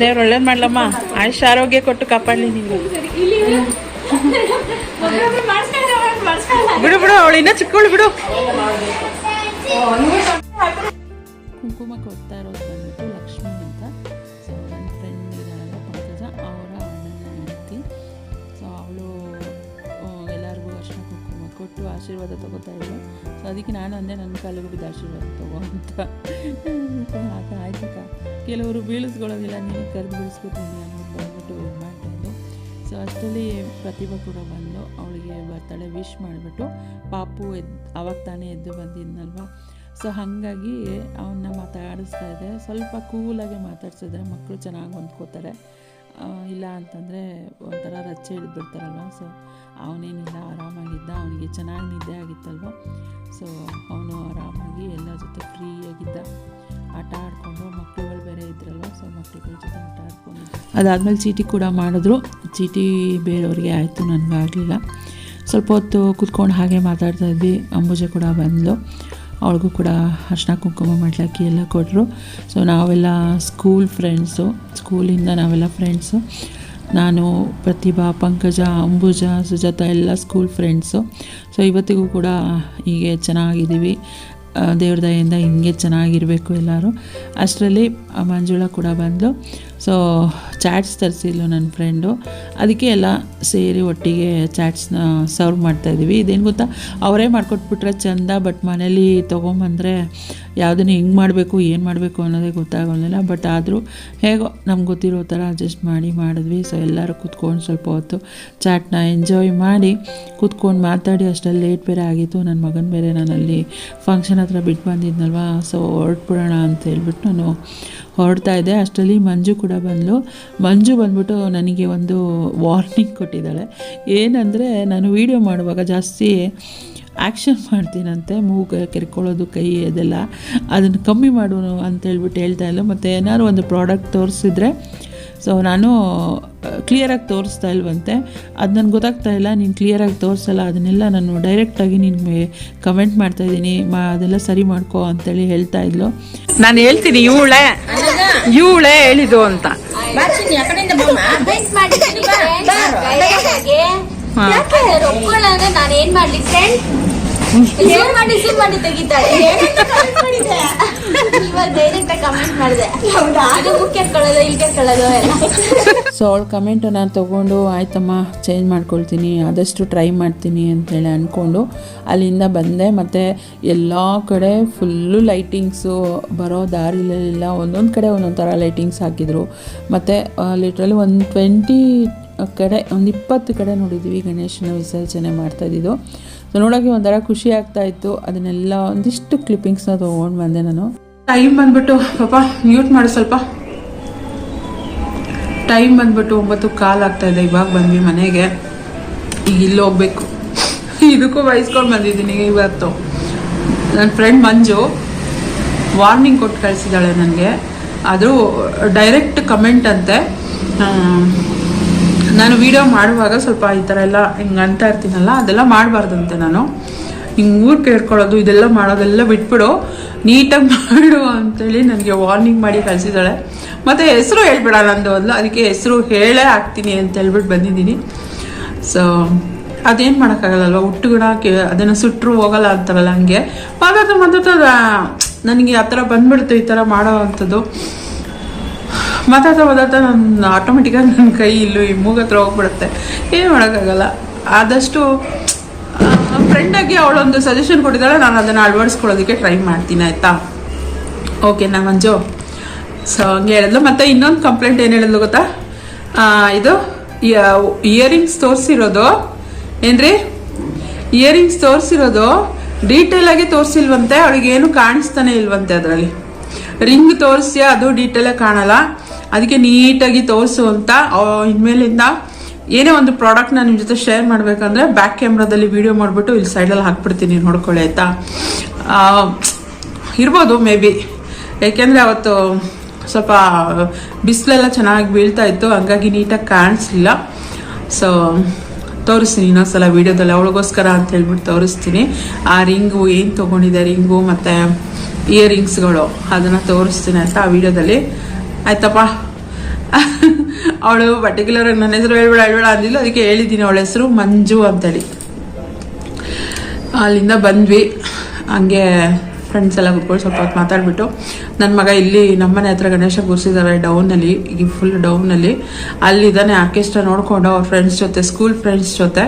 ದೇವ್ರು ಒಳ್ಳೇದು ಮಾಡ್ಲಮ್ಮ. ಆಯುಷ್ ಆರೋಗ್ಯ ಕೊಟ್ಟು ಕಾಪಾಡಲಿ ಬಿಡು ಬಿಡು, ಅವಳು ಇನ್ನೂ ಚಿಕ್ಕವಳು ಬಿಡು. ಕುಂಕುಮ ಕೊಡ್ತಾ ಇರೋದು ಬಂದ್ಬಿಟ್ಟು ಲಕ್ಷ್ಮಿ ಅಂತ. ಸೊ ನನ್ನ ಫ್ರೆಂಡ್ ಇದ್ದಾಳಲ್ಲ ಪಂಕಜ. ಅವರ ಅಣ್ಣನ ಹೆಂಡತಿ. ಸೊ ಅವಳು ಎಲ್ಲರಿಗೂ ಅರ್ಶಿನ ಕುಂಕುಮ ಕೊಟ್ಟು ಆಶೀರ್ವಾದ ತಗೋತಾ ಇದ್ಲು. ಸೊ ಅದಕ್ಕೆ ನಾನು ಅಂದೆ, ನನ್ನ ಕಾಲಿಗೆ ಬಿದ್ದು ಆಶೀರ್ವಾದ ತಗೋ ಅಂತ. ಕೆಲವರು ಬೀಳಿಸ್ಕೊಳ್ಳೋದಿಲ್ಲ, ನೀನು ಕರೆದು ಬೀಳಿಸ್ಕೊತೀನಿ ಅನ್ನೋದು ಬಂದ್ಬಿಟ್ಟು ಇದು ಮಾಡ್ತಾಯಿದ್ಲು ಸೊ ಅಷ್ಟರಲ್ಲಿ ಪ್ರತಿಭಾ ಕೂಡ ಬಂದು ಅವಳಿಗೆ ಬರ್ತಾಳೆ ವಿಶ್ ಮಾಡಿಬಿಟ್ಟು ಪಾಪು ಎದ್ದು ಅವಾಗ ತಾನೇ ಎದ್ದು ಬಂದಿದ್ನಲ್ವ? ಸೊ ಹಾಗಾಗಿ ಅವನ್ನ ಮಾತಾಡಿಸ್ತಾ ಇದೆ ಸ್ವಲ್ಪ ಕೂಲಾಗಿ ಮಾತಾಡ್ಸಿದ್ರೆ ಮಕ್ಕಳು ಚೆನ್ನಾಗಿ ಹೊಂದ್ಕೋತಾರೆ. ಇಲ್ಲ ಅಂತಂದರೆ ಒಂಥರ ರಚ್ಚೆ ಹಿಡಿದ್ಬಿಡ್ತಾರಲ್ವ? ಸೊ ಅವನೇನಿಲ್ಲ, ಆರಾಮಾಗಿದ್ದ, ಅವನಿಗೆ ಚೆನ್ನಾಗಿ ನಿದ್ದೆ ಆಗಿತ್ತಲ್ವ? ಸೊ ಅವನು ಆರಾಮಾಗಿ ಎಲ್ಲ ಜೊತೆ ಫ್ರೀಯಾಗಿದ್ದ ಆಟ ಆಡಿಕೊಂಡು ಮಕ್ಕಳುಗಳು ಬೇರೆ ಇದ್ರಲ್ವ? ಸೊ ಮಕ್ಕಳುಗಳ ಜೊತೆ ಆಟ ಆಡ್ಕೊಂಡು. ಅದಾದಮೇಲೆ ಚೀಟಿ ಕೂಡ ಮಾಡಿದ್ರು. ಚೀಟಿ ಬೇರೆಯವ್ರಿಗೆ ಆಯಿತು, ನನಗಾಗಲಿಲ್ಲ. ಸ್ವಲ್ಪ ಹೊತ್ತು ಕೂತ್ಕೊಂಡು ಹಾಗೆ ಮಾತಾಡ್ತಾ ಇದ್ವಿ. ಅಂಬುಜೆ ಕೂಡ ಬಂದಳು ಅವಳಿಗೂ ಕೂಡ ಅರ್ಶಿನ ಕುಂಕುಮ ಮಾಡ್ಲಾಕಿ ಎಲ್ಲ ಕೊಟ್ಟರು. ಸೊ ನಾವೆಲ್ಲ ಸ್ಕೂಲ್ ಫ್ರೆಂಡ್ಸು ಸ್ಕೂಲಿಂದ ನಾವೆಲ್ಲ ಫ್ರೆಂಡ್ಸು ನಾನು, ಪ್ರತಿಭಾ, ಪಂಕಜ, ಅಂಬುಜ, ಸುಜಾತ ಎಲ್ಲ ಸ್ಕೂಲ್ ಫ್ರೆಂಡ್ಸು ಸೊ ಇವತ್ತಿಗೂ ಕೂಡ ಹೀಗೆ ಚೆನ್ನಾಗಿದ್ದೀವಿ. ದೇವ್ರ ದಯೆಯಿಂದ ಹಿಂಗೆ ಚೆನ್ನಾಗಿರಬೇಕು ಎಲ್ಲರೂ. ಅಷ್ಟರಲ್ಲಿ ಮಂಜುಳಾ ಕೂಡ ಬಂದು ಸೊ ಚಾಟ್ಸ್ ತರಿಸಿದ್ಲು ನನ್ನ ಫ್ರೆಂಡು ಅದಕ್ಕೆ ಎಲ್ಲ ಸೇರಿ ಒಟ್ಟಿಗೆ ಚಾಟ್ಸ್ನ ಸರ್ವ್ ಮಾಡ್ತಾಯಿದ್ದೀವಿ ಇದೇನು ಗೊತ್ತಾ? ಅವರೇ ಮಾಡ್ಕೊಟ್ಬಿಟ್ರೆ ಚಂದ ಬಟ್ ಮನೇಲಿ ತೊಗೊಂಬಂದರೆ ಯಾವುದನ್ನು ಹೆಂಗೆ ಮಾಡಬೇಕು, ಏನು ಮಾಡಬೇಕು ಅನ್ನೋದೇ ಗೊತ್ತಾಗೋದಿಲ್ಲ. ಬಟ್ ಆದರೂ ಹೇಗೋ ನಮ್ಗೆ ಗೊತ್ತಿರೋ ಥರ ಅಡ್ಜಸ್ಟ್ ಮಾಡಿ ಮಾಡಿದ್ವಿ. ಸೊ ಎಲ್ಲರೂ ಕೂತ್ಕೊಂಡು ಸ್ವಲ್ಪ ಹೊತ್ತು ಚಾಟ್ನ ಎಂಜಾಯ್ ಮಾಡಿ ಕೂತ್ಕೊಂಡು ಮಾತಾಡಿ ಅಷ್ಟೆಲ್ಲ ಲೇಟ್ ಬೇರೆ ಆಗಿತ್ತು. ನನ್ನ ಮಗನ ಬೇರೆ ನಾನಲ್ಲಿ ಫಂಕ್ಷನ್ ಹತ್ರ ಬಿಟ್ಟು ಬಂದಿದ್ನಲ್ವಾ? ಸೊ ಹೊರಟ್ಬಿಡೋಣ ಅಂತ ಹೇಳ್ಬಿಟ್ಟು ನಾನು ಹೊರಡ್ತಾ ಇದ್ದೆ ಅಷ್ಟರಲ್ಲಿ ಮಂಜು ಕೂಡ ಬಂದಳು ಮಂಜು ಬಂದ್ಬಿಟ್ಟು ನನಗೆ ಒಂದು ವಾರ್ನಿಂಗ್ ಕೊಟ್ಟಿದ್ದಾಳೆ. ಏನಂದರೆ, ನಾನು ವೀಡಿಯೋ ಮಾಡುವಾಗ ಜಾಸ್ತಿ ಆ್ಯಕ್ಷನ್ ಮಾಡ್ತೀನಂತೆ. ಮೂಗು ಕೆರ್ಕೊಳ್ಳೋದು, ಕೈ ಅದೆಲ್ಲ. ಅದನ್ನು ಕಮ್ಮಿ ಮಾಡು ಅಂತ ಹೇಳ್ಬಿಟ್ಟು ಹೇಳ್ತಾ ಇಲ್ಲ ಮತ್ತು ಏನಾದ್ರು ಒಂದು ಪ್ರಾಡಕ್ಟ್ ತೋರಿಸಿದ್ರೆ ಸೊ ನಾನು ಕ್ಲಿಯರಾಗಿ ತೋರಿಸ್ತಾ ಇಲ್ವಂತೆ. ಅದು ನನಗೆ ಗೊತ್ತಾಗ್ತಾ ಇಲ್ಲ. ನೀನು ಕ್ಲಿಯರಾಗಿ ತೋರಿಸಲ್ಲ. ಅದನ್ನೆಲ್ಲ ನಾನು ಡೈರೆಕ್ಟಾಗಿ ನಿನಗೆ ಕಮೆಂಟ್ ಮಾಡ್ತಾಯಿದ್ದೀನಿ ಮಾ, ಅದೆಲ್ಲ ಸರಿ ಮಾಡ್ಕೋ ಅಂತೇಳಿ ಹೇಳ್ತಾ ಇದ್ಲು. ನಾನು ಹೇಳ್ತೀನಿ, ಇವಳೆ. ಇವಳೆ ಹೇಳಿದು ಅಂತ. ಒಪ್ಕೊಳ್ಳಂದ್ರೆ ನಾನು ಏನ್ ಮಾಡ್ಲಿ? ಫ್ರೆಂಡ್ ಏನ್ ಮಾಡಿ ಮಾಡಿ ತೆಗಿತಾಳೆ ಸೊ ಅವಳ ಕಮೆಂಟು ನಾನು ತೊಗೊಂಡು ಆಯ್ತಮ್ಮ ಚೇಂಜ್ ಮಾಡ್ಕೊಳ್ತೀನಿ ಆದಷ್ಟು ಟ್ರೈ ಮಾಡ್ತೀನಿ ಅಂತೇಳಿ ಅಂದ್ಕೊಂಡು ಅಲ್ಲಿಂದ ಬಂದೆ. ಮತ್ತು ಎಲ್ಲ ಕಡೆ ಫುಲ್ಲು ಲೈಟಿಂಗ್ಸು ಬರೋ ದಾರಿಲೆಲ್ಲ ಒಂದೊಂದು ಕಡೆ ಒಂದೊಂದು ಥರ ಲೈಟಿಂಗ್ಸ್ ಹಾಕಿದರು. ಮತ್ತು ಲಿಟ್ರಲಿ ಒಂದು ಟ್ವೆಂಟಿ ಕಡೆ ಒಂದು ಇಪ್ಪತ್ತು ಕಡೆ ನೋಡಿದ್ವಿ ಗಣೇಶನ ವಿಸರ್ಜನೆ ಮಾಡ್ತಾಯಿದ್ದು ನೋಡೋಕ್ಕೆ ಒಂಥರ ಖುಷಿ ಆಗ್ತಾ ಇತ್ತು. ಅದನ್ನೆಲ್ಲ ಒಂದಿಷ್ಟು ಕ್ಲಿಪ್ಪಿಂಗ್ಸ್ನ ತೊಗೊಂಡು ಬಂದೆ ನಾನು. ಟೈಮ್ ಬಂದ್ಬಿಟ್ಟು, ಪಾಪ ಮ್ಯೂಟ್ ಮಾಡಿ ಸ್ವಲ್ಪ. ಟೈಮ್ ಬಂದ್ಬಿಟ್ಟು ಒಂಬತ್ತು ಕಾಲ್ ಆಗ್ತಾ ಇದೆ ಇವಾಗ ಬಂದ್ವಿ ಮನೆಗೆ. ಈಗ ಇಲ್ಲಿ ಹೋಗ್ಬೇಕು. ಇದಕ್ಕೂ ವಹಿಸ್ಕೊಂಡು ಬಂದಿದ್ದೀನಿ ಇವತ್ತು. ನನ್ನ ಫ್ರೆಂಡ್ ಮಂಜು ವಾರ್ನಿಂಗ್ ಕೊಟ್ಟು ಕಳಿಸಿದ್ದಾಳೆ ನನಗೆ. ಅದು ಡೈರೆಕ್ಟ್ ಕಮೆಂಟ್ ಅಂತೆ. ನಾನು ವೀಡಿಯೋ ಮಾಡುವಾಗ ಸ್ವಲ್ಪ ಈ ಥರ ಎಲ್ಲ ಹಿಂಗೆ ಅಂತ ಇರ್ತೀನಲ್ಲ, ಅದೆಲ್ಲ ಮಾಡಬಾರ್ದಂತೆ ನಾನು. ಹಿಂಗೆ ಊರು ಕೇಳ್ಕೊಳ್ಳೋದು, ಇದೆಲ್ಲ ಮಾಡೋದೆಲ್ಲ ಬಿಟ್ಬಿಡು. ನೀಟಾಗಿ ಮಾಡು ಅಂತೇಳಿ ನನಗೆ ವಾರ್ನಿಂಗ್ ಮಾಡಿ ಕಳಿಸಿದ್ದಾಳೆ. ಮತ್ತು ಹೆಸರು ಹೇಳ್ಬೇಡ ನಂದು ಒಂದು ಅದಕ್ಕೆ ಹೆಸರು ಹೇಳೇ ಹಾಕ್ತೀನಿ ಅಂತ ಹೇಳ್ಬಿಟ್ಟು ಬಂದಿದ್ದೀನಿ. ಸೊ ಅದೇನು ಮಾಡೋಕ್ಕಾಗಲ್ಲಲ್ವ? ಕೇ, ಅದನ್ನು ಸುಟ್ಟರು ಹೋಗಲ್ಲ ಅಂತಾರಲ್ಲ ಹಂಗೆ. ಮಾತಾಡ್ತಾ ಮಾತಾಡ್ತಾ ನನಗೆ ಆ ಥರ ಬಂದ್ಬಿಡ್ತು ಈ ಥರ ಮಾಡೋ ಅಂಥದ್ದು. ಮಾತಾಡ್ತಾ ಮಾತಾಡ್ತಾ ನನ್ನ ಆಟೋಮೆಟಿಕಾಗಿ ನನ್ನ ಕೈ ಇಲ್ಲೂ ಈ ಮೂಗ ಹತ್ರ ಹೋಗ್ಬಿಡುತ್ತೆ. ಏನು ಮಾಡೋಕ್ಕಾಗಲ್ಲ. ಆದಷ್ಟು ಫ್ರೆಂಡಾಗಿ ಅವಳೊಂದು ಸಜೆಷನ್ ಕೊಟ್ಟಿದ್ದಾಳೆ, ನಾನು ಅದನ್ನು ಅಳವಡಿಸ್ಕೊಳ್ಳೋದಕ್ಕೆ ಟ್ರೈ ಮಾಡ್ತೀನಿ, ಆಯಿತಾ? ಓಕೆನಾ ಮಂಜು. ಸೊ ಹಂಗೆ ಹೇಳಿದ್ಲು. ಮತ್ತು ಇನ್ನೊಂದು ಕಂಪ್ಲೇಂಟ್ ಏನು ಹೇಳಿದ್ಲು ಗೊತ್ತಾ? ಇದು ಇಯರಿಂಗ್ಸ್ ತೋರಿಸಿರೋದು, ಏನ್ರಿ? ಇಯರಿಂಗ್ಸ್ ತೋರಿಸಿರೋದು ಡೀಟೇಲ್ ತೋರಿಸಿಲ್ವಂತೆ ಅವಳಿಗೆ ಏನು ಕಾಣಿಸ್ತಾನೆ ಇಲ್ವಂತೆ ಅದರಲ್ಲಿ. ರಿಂಗ್ ತೋರಿಸಿ ಅದು ಡೀಟೇಲಾಗಿ ಕಾಣಲ್ಲ. ಅದಕ್ಕೆ ನೀಟಾಗಿ ತೋರಿಸು ಅಂತ ಇನ್ಮೇಲಿಂದ ಏನೇ ಒಂದು ಪ್ರಾಡಕ್ಟ್ನ ನಿಮ್ಮ ಜೊತೆ ಶೇರ್ ಮಾಡಬೇಕಂದ್ರೆ ಬ್ಯಾಕ್ ಕ್ಯಾಮ್ರಾದಲ್ಲಿ ವೀಡಿಯೋ ಮಾಡಿಬಿಟ್ಟು ಇಲ್ಲಿ ಸೈಡಲ್ಲಿ ಹಾಕ್ಬಿಡ್ತೀನಿ ನೋಡ್ಕೊಳ್ಳಿ ಆಯಿತಾ? ಇರ್ಬೋದು ಮೇ ಬಿ. ಯಾಕೆಂದರೆ ಅವತ್ತು ಸ್ವಲ್ಪ ಬಿಸಿಲೆಲ್ಲ ಚೆನ್ನಾಗಿ ಬೀಳ್ತಾ ಇತ್ತು, ಹಂಗಾಗಿ ನೀಟಾಗಿ ಕಾಣಿಸ್ಲಿಲ್ಲ. ಸೊ ತೋರಿಸ್ತೀನಿ ಇನ್ನೊಂದ್ಸಲ ವೀಡಿಯೋದಲ್ಲಿ ಅವಳಿಗೋಸ್ಕರ ಅಂತ ಹೇಳ್ಬಿಟ್ಟು ತೋರಿಸ್ತೀನಿ. ಆ ರಿಂಗು ಏನು ತೊಗೊಂಡಿದೆ, ರಿಂಗು ಮತ್ತು ಇಯರಿಂಗ್ಸ್ಗಳು ಅದನ್ನು ತೋರಿಸ್ತೀನಿ ಅಂತ ಆ ವಿಡಿಯೋದಲ್ಲಿ ಆಯ್ತಪ್ಪ. ಅವಳು ಪರ್ಟಿಕ್ಯುಲರ್ ನನ್ನ ಹೆಸರು ಹೇಳ್ಬೇಡ ಹೇಳ್ಬೇಡ ಅಂದಿಲ್ಲ ಅದಕ್ಕೆ ಹೇಳಿದ್ದೀನಿ ಅವಳ ಹೆಸರು ಮಂಜು ಅಂತೇಳಿ. ಅಲ್ಲಿಂದ ಬಂದ್ವಿ. ಹಂಗೆ ಫ್ರೆಂಡ್ಸ್ ಎಲ್ಲ ಕುತ್ಕೊಂಡು ಸ್ವಲ್ಪ ಹೊತ್ತು ಮಾತಾಡ್ಬಿಟ್ಟು. ನನ್ನ ಮಗ ಇಲ್ಲಿ ನಮ್ಮನೆ ಹತ್ರ ಗಣೇಶ ಕೂರಿಸಿದ್ದಾರೆ ಡೌನಲ್ಲಿ ಈಗ ಫುಲ್ ಡೌನಲ್ಲಿ ಅಲ್ಲಿದ್ದಾನೆ ಆರ್ಕೆಸ್ಟ್ರಾ ನೋಡಿಕೊಂಡು ಅವ್ರ ಫ್ರೆಂಡ್ಸ್ ಜೊತೆ ಸ್ಕೂಲ್ ಫ್ರೆಂಡ್ಸ್ ಜೊತೆ.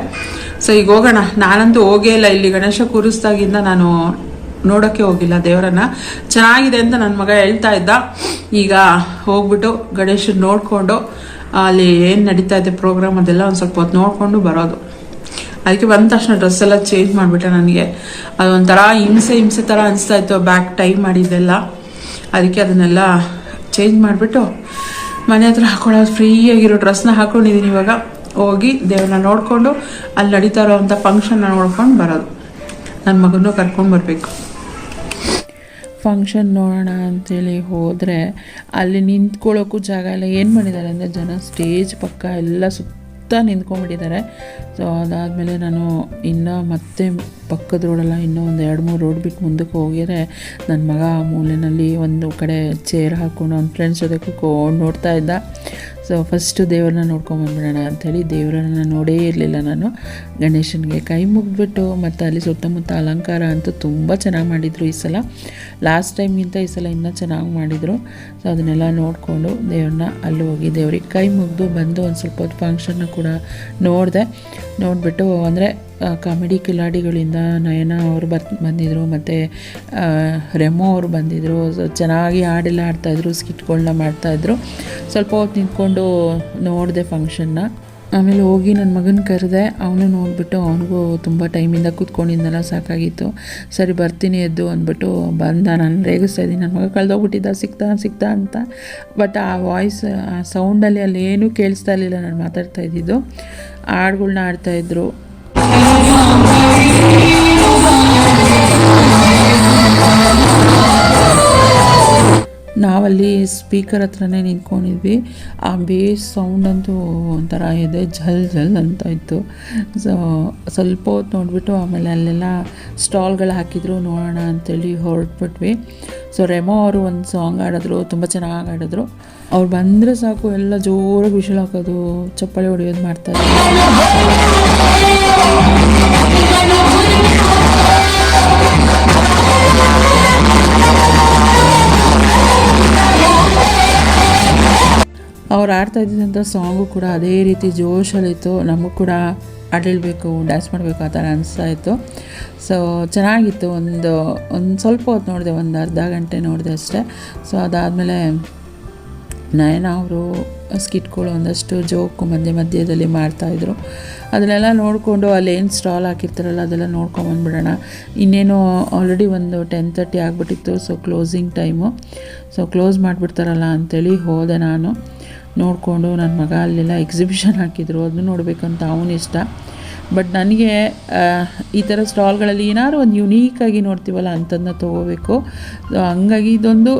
ಸೊ ಈಗ ಹೋಗೋಣ. ನಾನಂತೂ ಹೋಗೇ ಇಲ್ಲ. ಇಲ್ಲಿ ಗಣೇಶ ಕೂರಿಸ್ದಾಗಿಂದ ನಾನು ನೋಡೋಕ್ಕೆ ಹೋಗಿಲ್ಲ ದೇವರನ್ನ. ಚೆನ್ನಾಗಿದೆ ಅಂತ ನನ್ನ ಮಗ ಹೇಳ್ತಾ ಇದ್ದ. ಈಗ ಹೋಗ್ಬಿಟ್ಟು ಗಣೇಶನ ನೋಡಿಕೊಂಡು, ಅಲ್ಲಿ ಏನು ನಡೀತಾ ಇದೆ ಪ್ರೋಗ್ರಾಮ್ ಅದೆಲ್ಲ ಒಂದು ಸ್ವಲ್ಪ ಹೊತ್ತು ನೋಡಿಕೊಂಡು ಬರೋದು. ಅದಕ್ಕೆ ಬಂದ ತಕ್ಷಣ ಡ್ರೆಸ್ ಎಲ್ಲ ಚೇಂಜ್ ಮಾಡಿಬಿಟ್ಟೆ ನನಗೆ. ಅದೊಂಥರ ಹಿಂಸೆ ಹಿಂಸೆ ಥರ ಅನಿಸ್ತಾ ಇತ್ತು ಬ್ಯಾಕ್ ಟೈ ಮಾಡಿದ್ದೆಲ್ಲ. ಅದಕ್ಕೆ ಅದನ್ನೆಲ್ಲ ಚೇಂಜ್ ಮಾಡಿಬಿಟ್ಟು ಮನೆ ಹತ್ರ ಹಾಕೊಳ್ಳೋದು ಫ್ರೀಯಾಗಿರೋ ಡ್ರೆಸ್ನ ಹಾಕೊಂಡಿದ್ದೀನಿ ಇವಾಗ. ಹೋಗಿ ದೇವ್ರನ್ನ ನೋಡಿಕೊಂಡು, ಅಲ್ಲಿ ನಡೀತಾ ಇರೋವಂಥ ಫಂಕ್ಷನ್ನ ನೋಡ್ಕೊಂಡು ಬರೋದು. ನನ್ನ ಮಗನೂ ಕರ್ಕೊಂಡು ಬರಬೇಕು. ಫಂಕ್ಷನ್ ನೋಡೋಣ ಅಂಥೇಳಿ ಹೋದರೆ ಅಲ್ಲಿ ನಿಂತ್ಕೊಳ್ಳೋಕ್ಕೂ ಜಾಗ ಇಲ್ಲ. ಏನು ಮಾಡಿದ್ದಾರೆ ಅಂದರೆ ಜನ ಸ್ಟೇಜ್ ಪಕ್ಕ ಎಲ್ಲ ಸುತ್ತ ನಿಂತ್ಕೊಂಡ್ಬಿಟ್ಟಿದ್ದಾರೆ. ಸೊ ಅದಾದಮೇಲೆ ನಾನು ಇನ್ನೂ ಮತ್ತೆ ಪಕ್ಕದ ರೋಡಲ್ಲ ಇನ್ನೂ ಒಂದು ಎರಡು ಮೂರು ರೋಡ್ ಬಿಟ್ಟು ಮುಂದಕ್ಕೆ ಹೋಗಿದ್ರೆ ನನ್ನ ಮಗ ಆ ಮೂಲೆಯಲ್ಲಿ ಒಂದು ಕಡೆ ಚೇರ್ ಹಾಕ್ಕೊಂಡು ಅವ್ನ ಫ್ರೆಂಡ್ಸ್ ಜೊತೆ ಕೂತ್ಕೊಂಡು ನೋಡ್ತಾ ಇದ್ದ. ಸೊ ಫಸ್ಟು ದೇವ್ರನ್ನ ನೋಡ್ಕೊಂಬಂದ್ಬಿಡೋಣ ಅಂಥೇಳಿ ದೇವರನ್ನ ನೋಡೇ ಇರಲಿಲ್ಲ ನಾನು. ಗಣೇಶನಿಗೆ ಕೈ ಮುಗಿದ್ಬಿಟ್ಟು ಮತ್ತು ಅಲ್ಲಿ ಸುತ್ತಮುತ್ತ ಅಲಂಕಾರ ಅಂತೂ ತುಂಬ ಚೆನ್ನಾಗಿ ಮಾಡಿದರು ಈ ಸಲ. ಲಾಸ್ಟ್ ಟೈಮ್ಗಿಂತ ಈ ಸಲ ಇನ್ನೂ ಚೆನ್ನಾಗಿ ಮಾಡಿದರು. ಸೊ ಅದನ್ನೆಲ್ಲ ನೋಡಿಕೊಂಡು ದೇವ್ರನ್ನ ಅಲ್ಲಿ ಹೋಗಿ ದೇವ್ರಿಗೆ ಕೈ ಮುಗಿದು ಬಂದು ಒಂದು ಸ್ವಲ್ಪ ಹೊತ್ತು ಫಂಕ್ಷನ್ನ ಕೂಡ ನೋಡಿದೆ. ನೋಡಿಬಿಟ್ಟು ಅಂದರೆ ಕಾಮಿಡಿ ಕಿಲಾಡಿಗಳಿಂದ ನಯನ ಅವರು ಬರ್ ಬಂದಿದ್ದರು ಮತ್ತು ರೆಮೋ ಅವರು ಬಂದಿದ್ದರು ಚೆನ್ನಾಗಿ ಹಾಡೆಲ್ಲ ಆಡ್ತಾಯಿದ್ರು ಸ್ಕಿಟ್ಗಳನ್ನ ಮಾಡ್ತಾಯಿದ್ರು. ಸ್ವಲ್ಪ ಹೊತ್ತು ನಿಂತ್ಕೊಂಡು ನೋಡಿದೆ ಫಂಕ್ಷನ್ನ ಆಮೇಲೆ ಹೋಗಿ ನನ್ನ ಮಗನ ಕರೆದೆ, ಅವನು ನೋಡಿಬಿಟ್ಟು ಅವನಿಗೂ ತುಂಬ ಟೈಮಿಂದ ಕೂತ್ಕೊಂಡಿದ್ದೆಲ್ಲ ಸಾಕಾಗಿತ್ತು. ಸರಿ, ಬರ್ತೀನಿ ಎದ್ದು ಅಂದ್ಬಿಟ್ಟು ಬಂದ. ನಾನು ರೇಗಿಸ್ತಾ ಇದ್ದೀನಿ. ನನ್ನ ಮಗ ಕಳೆದೋಗ್ಬಿಟ್ಟಿದ್ದ ಸಿಗ್ತಾ ಸಿಗ್ತಾ ಅಂತ. ಬಟ್ ಆ ವಾಯ್ಸ್ ಆ ಸೌಂಡಲ್ಲಿ ಅಲ್ಲಿ ಏನೂ ಕೇಳಿಸ್ತಾ ಇರಲಿಲ್ಲ. ನಾನು ಮಾತಾಡ್ತಾ ಇದ್ದಿದ್ದು. ಹಾಡುಗಳ್ನ ಆಡ್ತಾಯಿದ್ರು Oh, ನಾವಲ್ಲಿ ಸ್ಪೀಕರ್ ಹತ್ರನೇ ನಿಂತ್ಕೊಂಡಿದ್ವಿ. ಆ ಬೇಸ್ ಸೌಂಡ್ ಅಂತೂ ಒಂಥರ ಇದೆ, ಝಲ್ ಝಲ್ ಅಂತ ಇತ್ತು. ಸೊ ಸ್ವಲ್ಪ ಹೊತ್ತು ನೋಡಿಬಿಟ್ಟು ಆಮೇಲೆ ಅಲ್ಲೆಲ್ಲ ಸ್ಟಾಲ್ಗಳು ಹಾಕಿದ್ರು, ನೋಡೋಣ ಅಂತೇಳಿ ಹೊರಟ್ಬಿಟ್ವಿ. ಸೊ ರೆಮೋ ಅವರು ಒಂದು ಸಾಂಗ್ ಆಡಿದ್ರು ತುಂಬ ಚೆನ್ನಾಗಿ ಆಡಿದ್ರು ಅವ್ರು ಬಂದರೆ ಸಾಕು, ಎಲ್ಲ ಜೋರಾಗಿ ವಿಷಲ್ ಹಾಕೋದು ಚಪ್ಪಾಳೆ ಹೊಡೆಯೋದು ಮಾಡ್ತಾರೆ ಅವ್ರು ಆಡ್ತಾ ಇದ್ದಂಥ ಸಾಂಗು ಕೂಡ ಅದೇ ರೀತಿ ಜೋಶಲ್ಲಿತ್ತು ನಮಗೂ ಕೂಡ ಆಡೇಳ್ಬೇಕು ಡ್ಯಾನ್ಸ್ ಮಾಡಬೇಕು ಆ ಥರ ಅನಿಸ್ತಾ ಇತ್ತು. ಸೊ ಚೆನ್ನಾಗಿತ್ತು. ಒಂದು ಒಂದು ಸ್ವಲ್ಪ ಹೊತ್ತು ನೋಡಿದೆ, ಒಂದು ಅರ್ಧ ಗಂಟೆ ನೋಡಿದೆ ಅಷ್ಟೇ. ಸೊ ಅದಾದಮೇಲೆ ನಯನ ಅವರು ಸ್ಕಿಟ್ಗಳು ಒಂದಷ್ಟು ಜೋಕು ಮಧ್ಯೆ ಮಧ್ಯದಲ್ಲಿ ಮಾಡ್ತಾಯಿದ್ರು ಅದನ್ನೆಲ್ಲ ನೋಡಿಕೊಂಡು ಅಲ್ಲಿ ಏನು ಸ್ಟಾಲ್ ಹಾಕಿರ್ತಾರಲ್ಲ, ಅದೆಲ್ಲ ನೋಡ್ಕೊಂಬಂದ್ಬಿಡೋಣ ಇನ್ನೇನು ಆಲ್ರೆಡಿ ಒಂದು ಟೆನ್ ತರ್ಟಿ ಆಗಿಬಿಟ್ಟಿತ್ತು so closing time so close ಮಾಡಿಬಿಡ್ತಾರಲ್ಲ ಅಂಥೇಳಿ ಹೋದೆ ನಾನು. ನೋಡಿಕೊಂಡು ನನ್ನ ಮಗ ಅಲ್ಲೆಲ್ಲ ಎಕ್ಸಿಬಿಷನ್ ಹಾಕಿದ್ರು. ಅದನ್ನು ನೋಡಬೇಕಂತ ಅವನಿಷ್ಟ. ಬಟ್ ನನಗೆ ಈ ಥರ ಸ್ಟಾಲ್ಗಳಲ್ಲಿ ಏನಾದ್ರು ಒಂದು ಯುನೀಕಾಗಿ ನೋಡ್ತೀವಲ್ಲ ಅಂಥದನ್ನ ತೊಗೋಬೇಕು. ಹಂಗಾಗಿ ಇದೊಂದು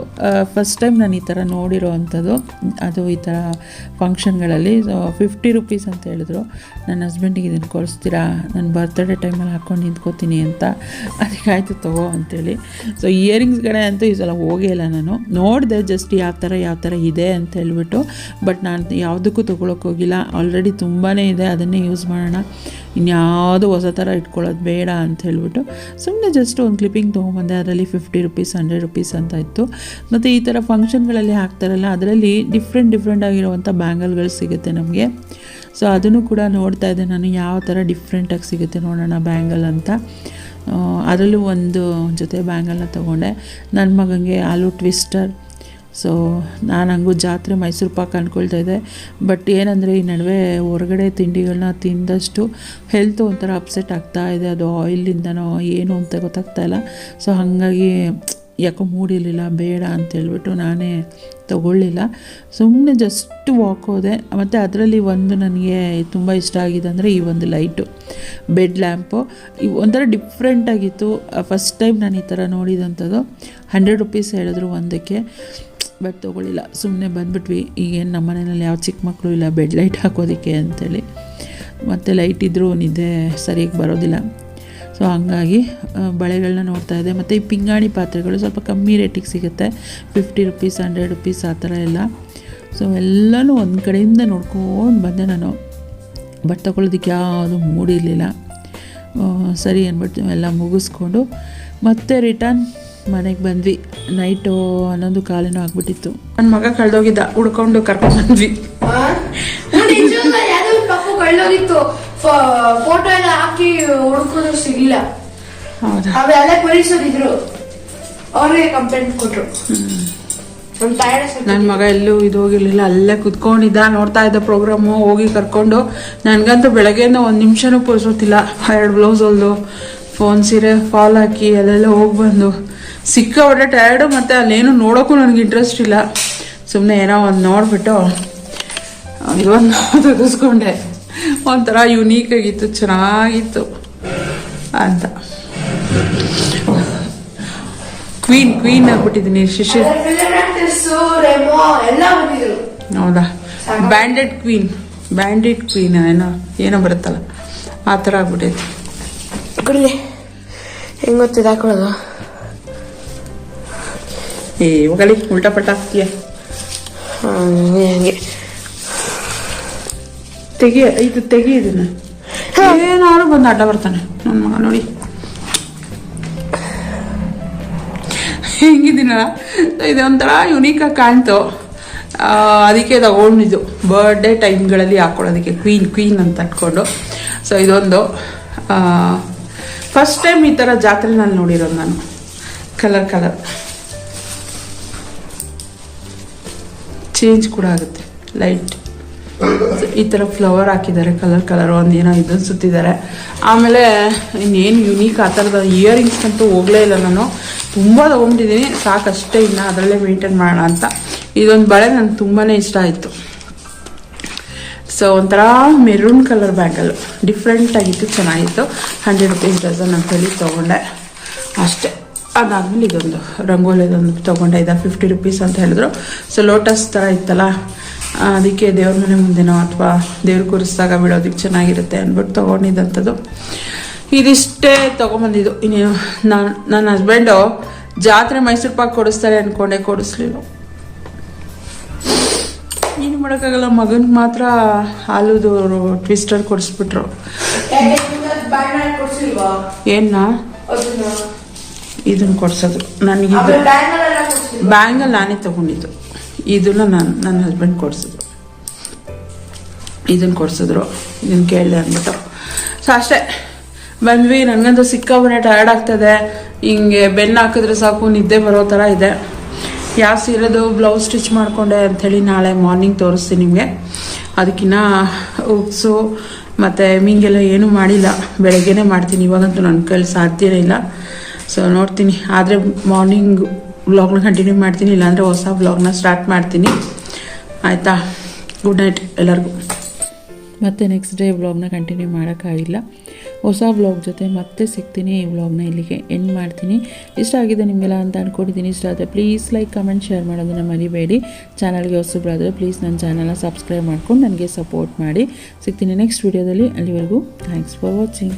ಫಸ್ಟ್ ಟೈಮ್ ನಾನು ಈ ಥರ ನೋಡಿರೋ ಅಂಥದ್ದು. ಅದು ಈ ಥರ ಫಂಕ್ಷನ್ಗಳಲ್ಲಿ ಸೊ ಫಿಫ್ಟಿ ರುಪೀಸ್ ಅಂತ ಹೇಳಿದ್ರು. ನನ್ನ ಹಸ್ಬೆಂಡಿಗೆ ಇದನ್ನು ಕೊಡಿಸ್ತೀರಾ? ನನ್ನ ಬರ್ತ್ಡೇ ಟೈಮಲ್ಲಿ ಹಾಕ್ಕೊಂಡು ನಿಂತ್ಕೋತೀನಿ ಅಂತ. ಅದಕ್ಕೆ ಆಯಿತು ತಗೋ ಅಂತೇಳಿ. ಸೊ ಇಯರಿಂಗ್ಸ್ ಕಡೆ ಅಂತೂ ಈ ಸಲ ಹೋಗೇ ಇಲ್ಲ ನಾನು. ನೋಡಿದೆ ಜಸ್ಟ್ ಯಾವ ಥರ ಯಾವ ಥರ ಇದೆ ಅಂತ ಹೇಳ್ಬಿಟ್ಟು. ಬಟ್ ನಾನು ಯಾವುದಕ್ಕೂ ತೊಗೊಳಕ್ಕೆ ಹೋಗಿಲ್ಲ. ಆಲ್ರೆಡಿ ತುಂಬಾ ಇದೆ. ಅದನ್ನೇ ಯೂಸ್ ಮಾಡೋಣ. ಇನ್ಯಾವುದು ಹೊಸ ಥರ ಇಟ್ಕೊಳ್ಳೋದು ಬೇಡ ಅಂತ ಹೇಳ್ಬಿಟ್ಟು ಸುಮ್ಮನೆ ಜಸ್ಟ್ ಒಂದು ಕ್ಲಿಪ್ಪಿಂಗ್ ತೊಗೊಂಬಂದೆ, ಅದರಲ್ಲಿ ಫಿಫ್ಟಿ ರುಪೀಸ್ ಹಂಡ್ರೆಡ್ ರುಪೀಸ್ ಅಂತ ಇತ್ತು. ಮತ್ತು ಈ ಥರ ಫಂಕ್ಷನ್ಗಳಲ್ಲಿ ಹಾಕ್ತಾರಲ್ಲ, ಅದರಲ್ಲಿ ಡಿಫ್ರೆಂಟ್ ಡಿಫ್ರೆಂಟ್ ಆಗಿರುವಂಥ ಬ್ಯಾಂಗಲ್ಗಳು ಸಿಗುತ್ತೆ ನಮಗೆ. ಸೊ ಅದನ್ನು ಕೂಡ ನೋಡ್ತಾ ಇದ್ದೆ ನಾನು, ಯಾವ ಥರ ಡಿಫ್ರೆಂಟಾಗಿ ಸಿಗುತ್ತೆ ನೋಡೋಣ ಬ್ಯಾಂಗಲ್ ಅಂತ. ಅದರಲ್ಲೂ ಒಂದು ಜೊತೆ ಬ್ಯಾಂಗಲ್ನ ತೊಗೊಂಡೆ. ನನ್ನ ಮಗನಿಗೆ ಆಲೂ ಟ್ವಿಸ್ಟರ್ ಸೊ ನಾನು ಹಂಗೂ ಜಾತ್ರೆ ಮೈಸೂರು ಪಾಕ್ ಅಂದ್ಕೊಳ್ತಾ ಇದ್ದೆ. ಬಟ್ ಏನಂದರೆ ಈ ನಡುವೆ ಹೊರಗಡೆ ತಿಂಡಿಗಳನ್ನ ತಿಂದಷ್ಟು ಹೆಲ್ತ್ ಒಂಥರ ಅಪ್ಸೆಟ್ ಆಗ್ತಾ ಇದೆ. ಅದು ಆಯಿಲಿಂದನೋ ಏನು ಅಂತ ಗೊತ್ತಾಗ್ತಾ ಇಲ್ಲ. ಸೊ ಹಾಗಾಗಿ ಯಾಕೋ ಮೂಡಿರಲಿಲ್ಲ ಬೇಡ ಅಂತ ಹೇಳ್ಬಿಟ್ಟು ನಾನೇ ತಗೊಳ್ಳಿಲ್ಲ. ಸುಮ್ಮನೆ ಜಸ್ಟ್ ವಾಕ್ ಹೋದೆ. ಮತ್ತು ಅದರಲ್ಲಿ ಒಂದು ನನಗೆ ತುಂಬ ಇಷ್ಟ ಆಗಿದೆ ಅಂದರೆ ಈ ಒಂದು ಲೈಟು ಬೆಡ್ ಲ್ಯಾಂಪು ಈ ಒಂಥರ ಡಿಫ್ರೆಂಟಾಗಿತ್ತು ಫಸ್ಟ್ ಟೈಮ್ ನಾನು ಈ ಥರ ನೋಡಿದಂಥದ್ದು. ಹಂಡ್ರೆಡ್ ರುಪೀಸ್ ಹೇಳಿದ್ರು ಒಂದಕ್ಕೆ. ಬಟ್ ತೊಗೊಳ್ಳಿಲ್ಲ. ಸುಮ್ಮನೆ ಬಂದ್ಬಿಟ್ವಿ. ಈಗೇನು ನಮ್ಮ ಮನೆಯಲ್ಲಿ ಯಾವ ಚಿಕ್ಕ ಮಕ್ಕಳು ಇಲ್ಲ, ಬೆಡ್ ಲೈಟ್ ಹಾಕೋದಕ್ಕೆ ಅಂತೇಳಿ. ಮತ್ತು ಲೈಟ್ ಇದ್ದರೂ ನಿದ್ದೆ ಸರಿಯಾಗಿ ಬರೋದಿಲ್ಲ. ಸೊ ಹಂಗಾಗಿ ಬಳೆಗಳನ್ನ ನೋಡ್ತಾ ಇದ್ದೆ. ಮತ್ತು ಈ ಪಿಂಗಾಣಿ ಪಾತ್ರೆಗಳು ಸ್ವಲ್ಪ ಕಮ್ಮಿ ರೇಟಿಗೆ ಸಿಗುತ್ತೆ. ಫಿಫ್ಟಿ ರುಪೀಸ್ ಹಂಡ್ರೆಡ್ ರುಪೀಸ್ ಆ ಥರ ಎಲ್ಲ. ಸೊ ಎಲ್ಲನೂ ಒಂದು ಕಡೆಯಿಂದ ನೋಡ್ಕೊಂಡು ಬಂದೆ ನಾನು. ಬಟ್ ತಗೊಳ್ಳೋದಕ್ಕೆ ಯಾವುದು ಮೂಡಿರಲಿಲ್ಲ. ಸರಿ ಅಂದ್ಬಿಟ್ಟು ಎಲ್ಲ ಮುಗಿಸ್ಕೊಂಡು ಮತ್ತೆ ರಿಟರ್ನ್ ಮನೆಗೆ ಬಂದ್ವಿ. ನೈಟು ಹನ್ನೊಂದು ಕಾಲೇನೋ ಆಗ್ಬಿಟ್ಟಿತ್ತು. ನನ್ನ ಮಗ ಕಳ್ದೋಗಿದ್ದ. ಹುಡ್ಕೊಂಡು ಕರ್ಕೊಂಡು ಬಂದ್ವಿ. ಫೋಟೋ ಎಲ್ಲ ಹಾಕಿ ಹುಡುಕೋದು ಸಿಗ್ಲಿಲ್ಲ. ಹೌದಾ? ಅವೆಲ್ಲ ಪೊಲೀಸರು ಇದ್ರು. ಅವ್ರಿಗೆ ಕಂಪ್ಲೇಂಟ್ ಕೊಟ್ರು. ನನ್ನ ಮಗ ಎಲ್ಲೂ ಇದು ಹೋಗಿರ್ಲಿಲ್ಲ. ಅಲ್ಲೇ ಕುತ್ಕೊಂಡಿದ್ದ ನೋಡ್ತಾ ಇದ್ದ ಪ್ರೋಗ್ರಾಮು ಹೋಗಿ ಕರ್ಕೊಂಡು. ನನಗಂತೂ ಬೆಳಗ್ಗೆಯಿಂದ ಒಂದು ನಿಮಿಷನೂ ಪುರ್ಸೋತಿಲ್ಲ ಎರಡು ಬ್ಲೌಸ್ ಹೊಲ್ದು ಫೋನ್ ಸೀರೆ ಫಾಲ್ ಹಾಕಿ ಅಲ್ಲೆಲ್ಲ ಹೋಗಿ ಬಂದು. ಸಿಕ್ಕಾಪಟ್ಟೆ ಟಯರ್ಡು ಮತ್ತು ಅಲ್ಲೇನು ನೋಡೋಕ್ಕೂ ನನಗೆ ಇಂಟ್ರೆಸ್ಟ್ ಇಲ್ಲ. ಸುಮ್ಮನೆ ಏನೋ ಒಂದು ನೋಡಿಬಿಟ್ಟು ಇವತ್ತು ತೆಗೆಸ್ಕೊಂಡೆ ಒಂಥರ ಯುನೀಕ್ ಆಗಿತ್ತು, ಚೆನ್ನಾಗಿತ್ತು ಅಂತ. ಕ್ವೀನ್ ಕ್ವೀನ್ ಆಗ್ಬಿಟ್ಟಿದ್ದೀನಿ ಬಂದಿದ್ರು ಹೌದಾ? ಬ್ಯಾಂಡೆಡ್ ಕ್ವೀನ್ ಬ್ಯಾಂಡೆಡ್ ಕ್ವೀನ್ ಏನೋ ಏನೋ ಬರುತ್ತಲ್ಲ, ಆ ಥರ ಆಗ್ಬಿಟ್ಟೈತಿ ಹೆಂಗ್ ಗೊತ್ತಿದೆ ಹಾಕೊಳ್ಳೋದು? ಏ ಹೋಗಲಿ ಉಲ್ಟಾ ಪಲ್ಟಾ ಹಾಕ್ತೀಯ? ಹಂಗೆ ತೆಗಿ ಇದು ತೆಗಿ ಇದನ್ನ. ಏನಾದ್ರು ಬಂದು ಅಡ್ಡ ಬರ್ತಾನೆ. ನನ್ನ ಮಗ ನೋಡಿ. ಹೆಂಗಿದ್ದೀನಲ್ಲ? ಇದೊಂಥರ ಯುನೀಕಾಗಿ ಕಾಣ್ತು. ಅದಕ್ಕೆ ತಗೊಂಡಿದ್ದು. ಬರ್ಡೇ ಟೈಮ್ಗಳಲ್ಲಿ ಹಾಕೊಳ್ಳೋದಕ್ಕೆ ಕ್ವೀನ್ ಕ್ವೀನ್ ಅಂತ ಇಟ್ಕೊಂಡು ಸೊ ಇದೊಂದು ಫಸ್ಟ್ ಟೈಮ್ ಈ ಥರ ನಾನು ನೋಡಿರೋದು ನಾನು. ಕಲರ್ ಕಲರ್ ಚೇಂಜ್ ಕೂಡ ಆಗುತ್ತೆ. ಲೈಟ್ ಈ ಥರ ಫ್ಲವರ್ ಹಾಕಿದ್ದಾರೆ ಕಲರ್ ಕಲರ್ ಏನೋ ಇದನ್ನು ಸುತ್ತಿದ್ದಾರೆ. ಆಮೇಲೆ ಇನ್ನೇನು ಯುನೀಕ್ ಆ ಥರದ ಇಯರಿಂಗ್ಸ್ ಅಂತೂ ಹೋಗಲೇ ಇಲ್ಲ ನಾನು. ತುಂಬ ತೊಗೊಂಡಿದ್ದೀನಿ ಸಾಕಷ್ಟೇ ಇನ್ನು ಅದರಲ್ಲೇ ಮೇಂಟೈನ್ ಮಾಡೋಣ ಅಂತ. ಇದೊಂದು ಬಳೆ ನನಗೆ ತುಂಬಾ ಇಷ್ಟ ಆಯಿತು. ಸೊ ಒಂಥರ ಮೆರೂನ್ ಕಲರ್ ಬ್ಯಾಂಗಲ್ ಡಿಫ್ರೆಂಟಾಗಿತ್ತು ಚೆನ್ನಾಗಿತ್ತು. ಹಂಡ್ರೆಡ್ ರುಪೀಸ್ ಡಜನ್ ಅಂತೇಳಿ ತೊಗೊಂಡೆ. ಅಷ್ಟೇ. ಅದಾದಮೇಲೆ ಇದೊಂದು ರಂಗೋಲಿದೊಂದು ತಗೊಂಡೆ ಇದು ಫಿಫ್ಟಿ ರುಪೀಸ್ ಅಂತ ಹೇಳಿದ್ರು. ಸೊ ಲೋಟಸ್ ಥರ ಇತ್ತಲ್ಲ ಅದಕ್ಕೆ ದೇವ್ರ ಮನೆ ಮುಂದೆನೋ ಅಥವಾ ದೇವ್ರ ಕೂರಿಸಿದಾಗ ಬಿಡೋದಕ್ಕೆ ಚೆನ್ನಾಗಿರುತ್ತೆ ಅಂದ್ಬಿಟ್ಟು ತೊಗೊಂಡಿದ್ದಂಥದ್ದು ಇದಿಷ್ಟೇ ತೊಗೊಂಬಂದಿದ್ದು. ಇನ್ನು ನಾನು ನನ್ನ ಹಸ್ಬೆಂಡು ಜಾತ್ರೆ ಮೈಸೂರು ಪಾಕ್ ಕೊಡಿಸ್ತಾರೆ ಅಂದ್ಕೊಂಡೆ ಕೊಡಿಸ್ಲಿಲ್ಲ. ಏನು ಮಾಡೋಕ್ಕಾಗಲ್ಲ ಮಗನಿಗೆ ಮಾತ್ರ ಹಾಲುದು ಟ್ವಿಸ್ಟರ್ ಕೊಡಿಸ್ಬಿಟ್ರು. ಏನ? ಇದನ್ನ ಕೊಡ್ಸೋದು. ನನಗೆ ಬ್ಯಾಂಗಲ್ ನಾನೇ ತಗೊಂಡಿದ್ದು. ಇದನ್ನ ನಾನು ನನ್ನ ಹಸ್ಬೆಂಡ್ ಕೊಡ್ಸಿದ್ರು. ಇದನ್ನು ಕೊಡಿಸಿದ್ರು. ಇದನ್ನು ಕೇಳಿದೆ ಅಂದ್ಬಿಟ್ಟು. ಸೊ ಅಷ್ಟೇ. ಬಂದ್ವಿ. ನನಗಂತೂ ಸಿಕ್ಕಾಬಟ್ಟೆ ಟಯರ್ಡ್ ಆಗ್ತದೆ. ಹಿಂಗೆ ಬೆನ್ನು ಹಾಕಿದ್ರೆ ಸಾಕು ನಿದ್ದೆ ಬರೋ ಥರ ಇದೆ. ಯಾವ ಸೀರೆದು ಬ್ಲೌಸ್ ಸ್ಟಿಚ್ ಮಾಡಿಕೊಂಡೆ ಅಂಥೇಳಿ ನಾಳೆ ಮಾರ್ನಿಂಗ್ ತೋರಿಸ್ತೀನಿ ನಿಮಗೆ. ಅದಕ್ಕಿನ್ನ ಉಪ್ಸು ಮತ್ತು ಮಿಂಗೆಲ್ಲ ಏನೂ ಮಾಡಿಲ್ಲ. ಬೆಳಗ್ಗೆನೇ ಮಾಡ್ತೀನಿ. ಇವಾಗಂತೂ ನನ್ನ ಕೈಲಿ ಸಾಧ್ಯನೇ ಇಲ್ಲ. ಸೊ ನೋಡ್ತೀನಿ. ಆದರೆ ಮಾರ್ನಿಂಗ್ ವ್ಲಾಗ್ನ ಕಂಟಿನ್ಯೂ ಮಾಡ್ತೀನಿ. ಇಲ್ಲಾಂದರೆ ಹೊಸ ವ್ಲಾಗ್ನ ಸ್ಟಾರ್ಟ್ ಮಾಡ್ತೀನಿ. ಆಯಿತಾ? ಗುಡ್ ನೈಟ್ ಎಲ್ಲರಿಗೂ. ಮತ್ತೆ ನೆಕ್ಸ್ಟ್ ಡೇ ವ್ಲಾಗ್ನ ಕಂಟಿನ್ಯೂ ಮಾಡೋಕ್ಕಾಗಿಲ್ಲ. ಹೊಸ ವ್ಲಾಗ್ ಜೊತೆ ಮತ್ತೆ ಸಿಗ್ತೀನಿ ಈ ವ್ಲಾಗ್ನ ಇಲ್ಲಿಗೆ ಎಂಡ್ ಮಾಡ್ತೀನಿ. ಇಷ್ಟ ಆಗಿದೆ ನಿಮಗೆಲ್ಲ ಅಂತ ಅಂದ್ಕೊಂಡಿದ್ದೀನಿ ಇಷ್ಟ ಆದರೆ ಪ್ಲೀಸ್ ಲೈಕ್ ಕಮೆಂಟ್ ಶೇರ್ ಮಾಡೋದನ್ನು ಮರಿಬೇಡಿ. ಚಾನಲ್ಗೆ ಹೊಸಬ್ರಾದರೆ ಪ್ಲೀಸ್ ನನ್ನ ಚಾನಲ್ನ ಸಬ್ಸ್ಕ್ರೈಬ್ ಮಾಡ್ಕೊಂಡು ನನಗೆ ಸಪೋರ್ಟ್ ಮಾಡಿ. ಸಿಗ್ತೀನಿ ನೆಕ್ಸ್ಟ್ ವೀಡಿಯೋದಲ್ಲಿ ಅಲ್ಲಿವರೆಗೂ ಥ್ಯಾಂಕ್ಸ್ ಫಾರ್ ವಾಚಿಂಗ್